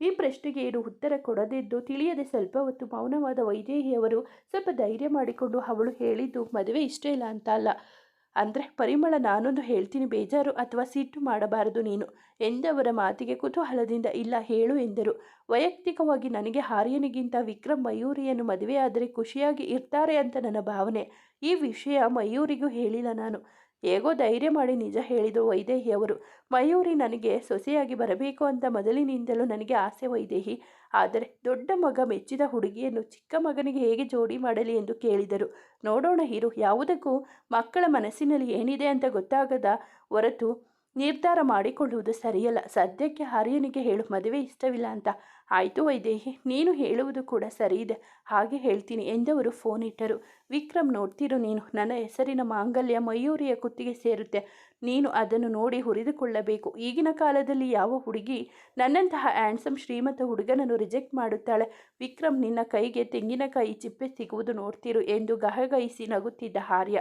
ಈ ಪ್ರಶ್ನೆಗೆ ಏನು ಉತ್ತರ ಕೊಡದಿದ್ದು ತಿಳಿಯದೆ ಸ್ವಲ್ಪ ಹೊತ್ತು ಮೌನವಾದ ವೈದೇಹಿಯವರು ಸ್ವಲ್ಪ ಧೈರ್ಯ ಮಾಡಿಕೊಂಡು ಅವಳು ಹೇಳಿದ್ದು ಮದುವೆ ಇಷ್ಟ ಇಲ್ಲ ಅಂತ ಅಲ್ಲ. ಅಂದರೆ, ಪರಿಮಳ, ನಾನೊಂದು ಹೇಳ್ತೀನಿ, ಬೇಜಾರು ಅಥವಾ ಸಿಟ್ಟು ಮಾಡಬಾರದು ನೀನು ಎಂದವರ ಮಾತಿಗೆ ಕುತೂಹಲದಿಂದ ಇಲ್ಲ, ಹೇಳು ಎಂದರು. ವೈಯಕ್ತಿಕವಾಗಿ ನನಗೆ ಹಾರ್ಯನಿಗಿಂತ ವಿಕ್ರಮ್ ಮಯೂರಿಯನ್ನು ಮದುವೆಯಾದರೆ ಖುಷಿಯಾಗಿ ಇರ್ತಾರೆ ಅಂತ ನನ್ನ ಭಾವನೆ. ಈ ವಿಷಯ ಮಯೂರಿಗೂ ಹೇಳಿಲ್ಲ ನಾನು. ಹೇಗೋ ಧೈರ್ಯ ಮಾಡಿ ನಿಜ ಹೇಳಿದರು ವೈದೇಹಿಯವರು ಮಯೂರಿ ನನಗೆ ಸೊಸೆಯಾಗಿ ಬರಬೇಕು ಅಂತ ಮೊದಲಿನಿಂದಲೂ ನನಗೆ ಆಸೆ ವೈದೇಹಿ. ಆದರೆ ದೊಡ್ಡ ಮಗ ಮೆಚ್ಚಿದ ಹುಡುಗಿಯನ್ನು ಚಿಕ್ಕ ಮಗನಿಗೆ ಹೇಗೆ ಜೋಡಿ ಮಾಡಲಿ ಎಂದು ಕೇಳಿದರು. ನೋಡೋಣ ಹೀರು, ಯಾವುದಕ್ಕೂ ಮಕ್ಕಳ ಮನಸ್ಸಿನಲ್ಲಿ ಏನಿದೆ ಅಂತ ಗೊತ್ತಾಗದ ಹೊರತು ನಿರ್ಧಾರ ಮಾಡಿಕೊಳ್ಳುವುದು ಸರಿಯಲ್ಲ. ಸದ್ಯಕ್ಕೆ ಹರಿಯನಿಗೆ ಹೇಳು, ಮದುವೆ ಇಷ್ಟವಿಲ್ಲ ಅಂತ. ಆಯಿತು ವೈದೇಹಿ, ನೀನು ಹೇಳುವುದು ಕೂಡ ಸರಿ ಇದೆ ಹಾಗೆ ಹೇಳ್ತೀನಿ ಎಂದವರು ಫೋನ್ ಇಟ್ಟರು. ವಿಕ್ರಮ್, ನೋಡ್ತಿರು ನೀನು. ನನ್ನ ಹೆಸರಿನ ಮಾಂಗಲ್ಯ ಮಯೂರಿಯ ಕುತ್ತಿಗೆ ಸೇರುತ್ತೆ. ನೀನು ಅದನ್ನು ನೋಡಿ ಹುರಿದುಕೊಳ್ಳಬೇಕು. ಈಗಿನ ಕಾಲದಲ್ಲಿ ಯಾವ ಹುಡುಗಿ ನನ್ನಂತಹ ಆ್ಯಂಡ್ಸಮ್ ಶ್ರೀಮಂತ ಹುಡುಗನನ್ನು ರಿಜೆಕ್ಟ್ ಮಾಡುತ್ತಾಳೆ? ವಿಕ್ರಮ್, ನಿನ್ನ ಕೈಗೆ ತೆಂಗಿನಕಾಯಿ ಚಿಪ್ಪೆ ಸಿಗುವುದು ನೋಡ್ತಿರು ಎಂದು ಗಹಗಹಿಸಿ ನಗುತ್ತಿದ್ದ ಹಾರ್ಯ.